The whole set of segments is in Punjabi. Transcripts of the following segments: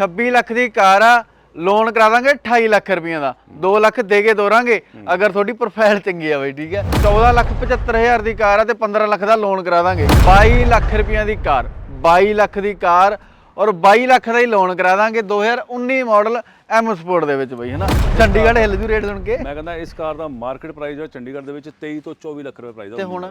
26 ਲੱਖ ਦੀ ਕਾਰ ਆ ਲੋਨ ਕਰਾ ਦਾਂਗੇ 28 ਲੱਖ ਰੁਪਈਆ ਦਾ। 2 ਲੱਖ ਦੇ ਕੇ ਦੋਰਾਂਗੇ ਅਗਰ ਤੁਹਾਡੀ ਪ੍ਰੋਫਾਈਲ ਚੰਗੀ ਆ ਬਈ ਠੀਕ ਹੈ? 14 ਲੱਖ 75000 ਦੀ ਕਾਰ ਆ ਤੇ 15 ਲੱਖ ਦਾ ਲੋਨ ਕਰਾ ਦਾਂਗੇ। 22 ਲੱਖ ਰੁਪਈਆ ਦੀ ਕਾਰ 22 ਲੱਖ ਦੀ ਕਾਰ ਔਰ 22 ਲੱਖ ਦਾ ਹੀ ਲੋਨ ਕਰਾ ਦਾਂਗੇ 2019 ਮਾਡਲ ਐਮ ਸਪੋਰਟ ਦੇ ਵਿੱਚ ਬਈ ਹਨਾ? ਚੰਡੀਗੜ੍ਹ ਹਿੱਲ ਜੂ ਰੇਟ ਸੁਣ ਕੇ। ਮੈਂ ਕਹਿੰਦਾ ਇਸ ਕਾਰ ਦਾ ਮਾਰਕੀਟ ਪ੍ਰਾਈਸ ਹੈ ਚੰਡੀਗੜ੍ਹ ਦੇ ਵਿੱਚ 23 ਤੋਂ 24 ਲੱਖ ਰੁਪਏ ਪ੍ਰਾਈਸ ਤੇ ਹੁਣ?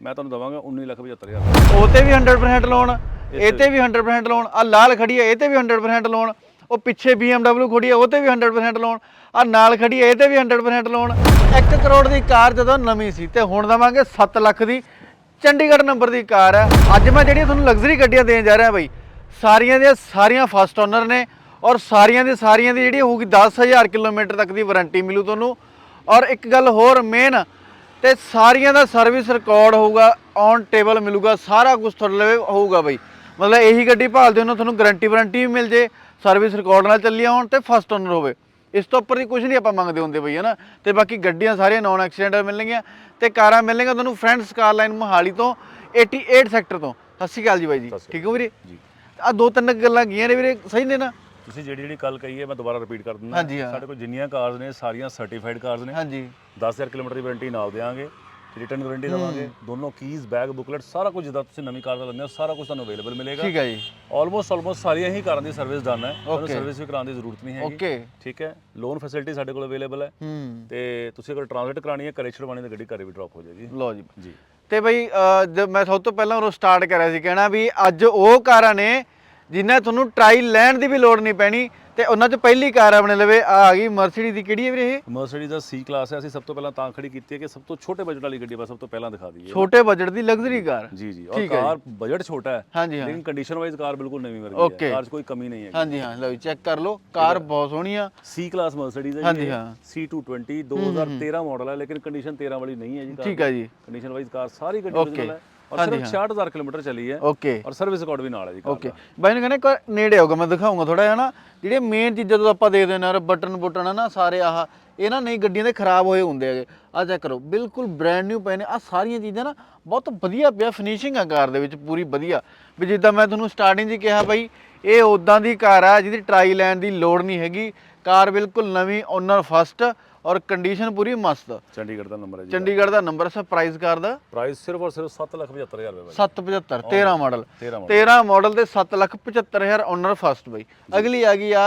ਮੈਂ ਤੁਹਾਨੂੰ ਦਵਾਂਗਾ 19 ਲੱਖ 75000 ਉਹ ਤੇ ਵੀ 100% ਲੋਨ ਇਹ ਤੇ ਵੀ 100% ਲੋਨ ਆ ਲਾਲ ਖੜੀ ਹੈ ਇਹ ਤੇ ਵੀ 100% ਲੋਨ ਉਹ ਪਿੱਛੇ BMW ਖੜੀ ਹੈ ਉਹ ਤੇ ਵੀ 100% ਲੋਨ ਆ ਨਾਲ ਖੜੀ ਹੈ ਇਹ ਤੇ ਵੀ 100% ਲੋਨ 1 ਕਰੋੜ ਦੀ ਕਾਰ ਜਦੋਂ ਨਵੀਂ ਸੀ ਤੇ ਹੁਣ ਦਵਾਂਗੇ 7 ਲੱਖ ਦੀ ਚੰਡੀਗੜ੍ਹ ਨੰਬਰ ਦੀ ਕਾਰ ਹੈ। ਅੱਜ ਮੈਂ ਜਿਹੜੀਆਂ ਤੁਹਾਨੂੰ ਲਗਜ਼ਰੀ ਗੱਡੀਆਂ ਦੇਣ ਜਾ ਰਿਹਾ ਬਈ ਸਾਰੀਆਂ ਦੀਆਂ ਸਾਰੀਆਂ ਫਸਟ ਓਨਰ ਨੇ ਔਰ ਸਾਰੀਆਂ ਦੀ ਸਾਰੀਆਂ ਦੀ ਜਿਹੜੀ ਹੋਊਗੀ 10000 ਕਿਲੋਮੀਟਰ ਤੱਕ ਦੀ ਵਾਰੰਟੀ ਮਿਲੂ ਤੁਹਾਨੂੰ। ਔਰ ਇੱਕ ਗੱਲ ਹੋਰ ਮੇਨ ਤੇ ਸਾਰੀਆਂ ਦਾ ਸਰਵਿਸ ਰਿਕਾਰਡ ਹੋਊਗਾ ਔਨ ਟੇਬਲ ਮਿਲੂਗਾ ਸਾਰਾ ਕੁਝ ਤੁਹਾਡੇ ਲਵੇ ਹੋਊਗਾ ਬਈ। ਮਤਲਬ ਇਹੀ ਗੱਡੀ ਭਾਲਦੇ ਹੋ ਨਾ ਤੁਹਾਨੂੰ ਗਾਰੰਟੀ ਵਾਰੰਟੀ ਵੀ ਮਿਲ ਜੇ ਸਰਵਿਸ ਰਿਕਾਰਡ ਨਾਲ ਚੱਲੀ ਹੋਣ ਤੇ ਫਸਟ ਓਨਰ ਹੋਵੇ। ਇਸ ਤੋਂ ਉੱਪਰ ਦੀ ਕੁਝ ਨਹੀਂ ਆਪਾਂ ਮੰਗਦੇ ਹੁੰਦੇ ਬਈ ਹਨਾ? ਤੇ ਬਾਕੀ ਗੱਡੀਆਂ ਸਾਰੀਆਂ ਨੌਨ ਐਕਸੀਡੈਂਟ ਮਿਲਣਗੀਆਂ ਤੇ ਕਾਰਾਂ ਮਿਲਣਗੀਆਂ ਤੁਹਾਨੂੰ ਫਰੈਂਡਸ ਕਾਰ ਲਾਈਨ ਮੋਹਾਲੀ ਤੋਂ 88 ਸੈਕਟਰ ਤੋਂ। ਸਤਿ ਸ਼੍ਰੀ ਅਕਾਲ ਜੀ ਬਾਈ ਜੀ। ਠੀਕ ਹੋ ਵੀਰੇ? ਜੀ। ਆ ਦੋ ਤਿੰਨ ਗੱਲਾਂ ਗਈਆਂ ਨੇ ਵੀਰੇ ਸਹੀ ਨੇ ਨਾ? ਤੁਸੀਂ ਜਿਹੜੀ ਜਿਹੜੀ ਕੱਲ ਕਹੀ ਹੈ ਮੈਂ ਦੁਬਾਰਾ ਰਿਪੀਟ ਕਰ ਦਿੰਦਾ। ਹਾਂਜੀ, ਹਾਂ। ਸਾਡੇ ਕੋਲ ਜਿੰਨੀਆਂ ਕਾਰਸ ਨੇ ਸਾਰੀਆਂ ਸਰਟੀਫਾਈਡ ਕਾਰਸ ਨੇ। ਹਾਂਜੀ। 10000 ਕਿਲੋਮੀਟਰ ਦੀ ਵਾਰੰਟੀ ਨਾਲ ਦੇਵਾਂਗੇ ਰਿਟਰਨ ਵਾਰੰਟੀ ਦੇਵਾਂਗੇ ਦੋਨੋਂ ਕੀਜ਼ ਬੈਗ ਬੁਕਲੇਟ ਸਾਰਾ ਕੁਝ ਜਿੱਦਾਂ ਤੁਸੀਂ ਨਵੀਂ ਕਾਰ ਦਾ ਲੈਂਦੇ ਹੋ ਸਾਰਾ ਕੁਝ ਤੁਹਾਨੂੰ ਅਵੇਲੇਬਲ ਮਿਲੇਗਾ। ਠੀਕ ਹੈ ਜੀ। ਆਲਮੋਸਟ ਆਲਮੋਸਟ ਸਾਰੀਆਂ ਹੀ ਕਾਰਾਂ ਦੀ ਸਰਵਿਸ ਡਨ ਹੈ। ਤੁਹਾਨੂੰ Okay. ਸਰਵਿਸ ਵੀ ਕਰਾਉਣ ਦੀ ਜ਼ਰੂਰਤ ਨਹੀਂ ਹੈਗੀ। ਓਕੇ ਠੀਕ ਹੈ। ਲੋਨ ਫੈਸਿਲਿਟੀ ਸਾਡੇ ਕੋਲ ਅਵੇਲੇਬਲ ਹੈ। ਹੂੰ। ਤੇ ਤੁਸੀਂ ਅਗਰ ਟ੍ਰਾਂਜ਼ਿਟ ਕਰਾਣੀ ਹੈ ਘਰੇ ਛਡਵਾਣੀ ਤਾਂ ਗੱਡੀ ਘਰੇ ਵੀ ਡ੍ਰੌਪ ਹੋ ਜਾਏਗੀ। ਲਓ ਜੀ। ਜੀ। ਤੇ ਬਈ ਅਹ, ਜਦ ਮੈਂ ਸਭ ਤੋਂ ਪਹਿਲਾਂ ਉਹ ਸਟਾਰਟ ਕਰਿਆ ਸੀ ਕਹਿਣਾ ਵੀ ਅੱਜ ਉਹ ਕਾਰਾਂ ਨੇ ਜਿਨ੍ਹਾਂ ਤੁਹਾਨੂੰ ਟਰਾਈ ਲੈਣ ਦੀ ਵੀ ਲੋੜ ਨਹੀਂ ਪੈਣੀ ਤੇ ਉਹਨਾਂ 'ਚ ਪਹਿਲੀ ਕਾਰ ਆਪਣੇ ਲਵੇ ਆ ਆ ਗਈ ਮਰਸੀਡੀ ਦੀ। ਕਿਹੜੀ ਹੈ ਵੀਰੇ ਇਹ? ਮਰਸੀਡੀਜ਼ ਦਾ ਸੀ ਕਲਾਸ ਹੈ ਅਸੀਂ ਸਭ ਤੋਂ ਪਹਿਲਾਂ ਤਾਂ ਖੜੀ ਕੀਤੀ ਹੈ ਕਿ ਸਭ ਤੋਂ ਛੋਟੇ ਬਜਟ ਵਾਲੀ ਗੱਡੀ ਆਪਾਂ ਸਭ ਤੋਂ ਪਹਿਲਾਂ ਦਿਖਾ ਦਈਏ। ਛੋਟੇ ਬਜਟ ਦੀ ਲਗਜ਼ਰੀ ਕਾਰ? ਜੀ ਜੀ। ਔਰ ਠੀਕ ਹੈ ਕਾਰ ਬਜਟ ਛੋਟਾ ਹੈ। ਹਾਂਜੀ ਹਾਂ। ਲੇਕਿਨ ਕੰਡੀਸ਼ਨ ਵਾਈਜ਼ ਕਾਰ ਬਿਲਕੁਲ ਨਵੀਂ ਵਰਗੀ Okay. ਹੈ ਕਾਰ 'ਚ ਕੋਈ ਕਮੀ ਨਹੀਂ ਹੈ ਹਾਂਜੀ ਹਾਂ। ਲਓ ਚੈੱਕ ਕਰ ਲਓ। ਕਾਰ ਬਹੁਤ ਸੋਹਣੀ ਆ। ਸੀ ਕਲਾਸ ਮਰਸੀਡੀਜ਼ ਹੈ ਹਾਂਜੀ, ਹਾਂ। C220 2013 ਮਾਡਲ ਹੈ ਲੇਕਿਨ ਕੰਡੀਸ਼ਨ 13 ਵਾਲੀ ਨਹੀਂ ਹੈ ਜੀ ਕਾਰ। ਠੀਕ ਹੈ ਜੀ। ਕੰਡੀਸ਼ਨ ਵਾਈਜ਼ ਕਾਰ ਸਾਰੀ ਗੱਡੀ Okay. original ਹੈ। ਔਰ ਹਾਂਜੀ, ਸਿਰਫ 66000 ਕਿਲੋਮੀਟਰ ਚੱਲੀ ਹੈ ਓਕੇ। ਔਰ ਸਰਵਿਸ ਰਿਕਾਰਡ ਵੀ ਨਾਲ ਹੈ ਜੀ ਕਾਰ ਓਕੇ। ਬਾਈ ਨੇ ਕਹਿੰਦੇ ਇੱਕ ਨੇੜੇ ਹੋਗਾ ਮੈਂ ਦਿਖਾਉਂਗਾ ਥੋੜਾ ਜਿਹਾ ਨਾ। ਜਿਹੜੇ ਮੇਨ ਚੀਜ਼ਾਂ ਤੋਂ ਆਪਾਂ ਦੇਖਦੇ ਨੇ ਬਟਨ ਬੁਟਨ ਨਾ ਸਾਰੇ ਆਹ ਇਹ ਨਾ ਨਹੀਂ ਗੱਡੀਆਂ ਦੇ ਖਰਾਬ ਹੋਏ ਹੁੰਦੇ ਹੈਗੇ। ਆ ਚੈੱਕ ਕਰੋ ਬਿਲਕੁਲ ਬ੍ਰੈਂਡ ਨਿਊ ਪਏ ਨੇ। ਆ ਸਾਰੀਆਂ ਚੀਜ਼ਾਂ ਨਾ ਬਹੁਤ ਵਧੀਆ ਪਿਆ ਫਿਨਿਸ਼ਿੰਗ ਆ ਕਾਰ ਦੇ ਵਿੱਚ ਪੂਰੀ ਵਧੀਆ। ਵੀ ਜਿੱਦਾਂ ਮੈਂ ਤੁਹਾਨੂੰ ਸਟਾਰਟਿੰਗ 'ਚ ਕਿਹਾ ਬਾਈ ਇਹ ਉਦਾਂ ਦੀ ਕਾਰ ਆ ਜਿਹਦੀ ਟਰਾਈ ਲੈਣ ਦੀ ਲੋੜ ਨਹੀਂ ਹੈਗੀ। ਕਾਰ ਬਿਲਕੁਲ ਨਵੀਂ ਓਨਰ ਫਸਟ ਔਰ ਕੰਡੀਸ਼ਨ ਪੂਰੀ ਮਸਤ। ਚੰਡੀਗੜ੍ਹ ਦਾ ਨੰਬਰ ਹੈ ਜੀ ਚੰਡੀਗੜ੍ਹ ਦਾ ਨੰਬਰ ਹੈ ਪ੍ਰਾਈਸ ਕਾਰ ਦਾ? ਪ੍ਰਾਈਸ ਸਿਰਫ ਔਰ ਸਿਰਫ 775000 ਰੁਪਏ ਬਾਈ। 775 13 ਮਾਡਲ 13 ਮਾਡਲ 13 ਮਾਡਲ ਦੇ 775000 ਓਨਰ ਫਸਟ ਬਈ। ਅਗਲੀ ਆ ਗਈ ਆ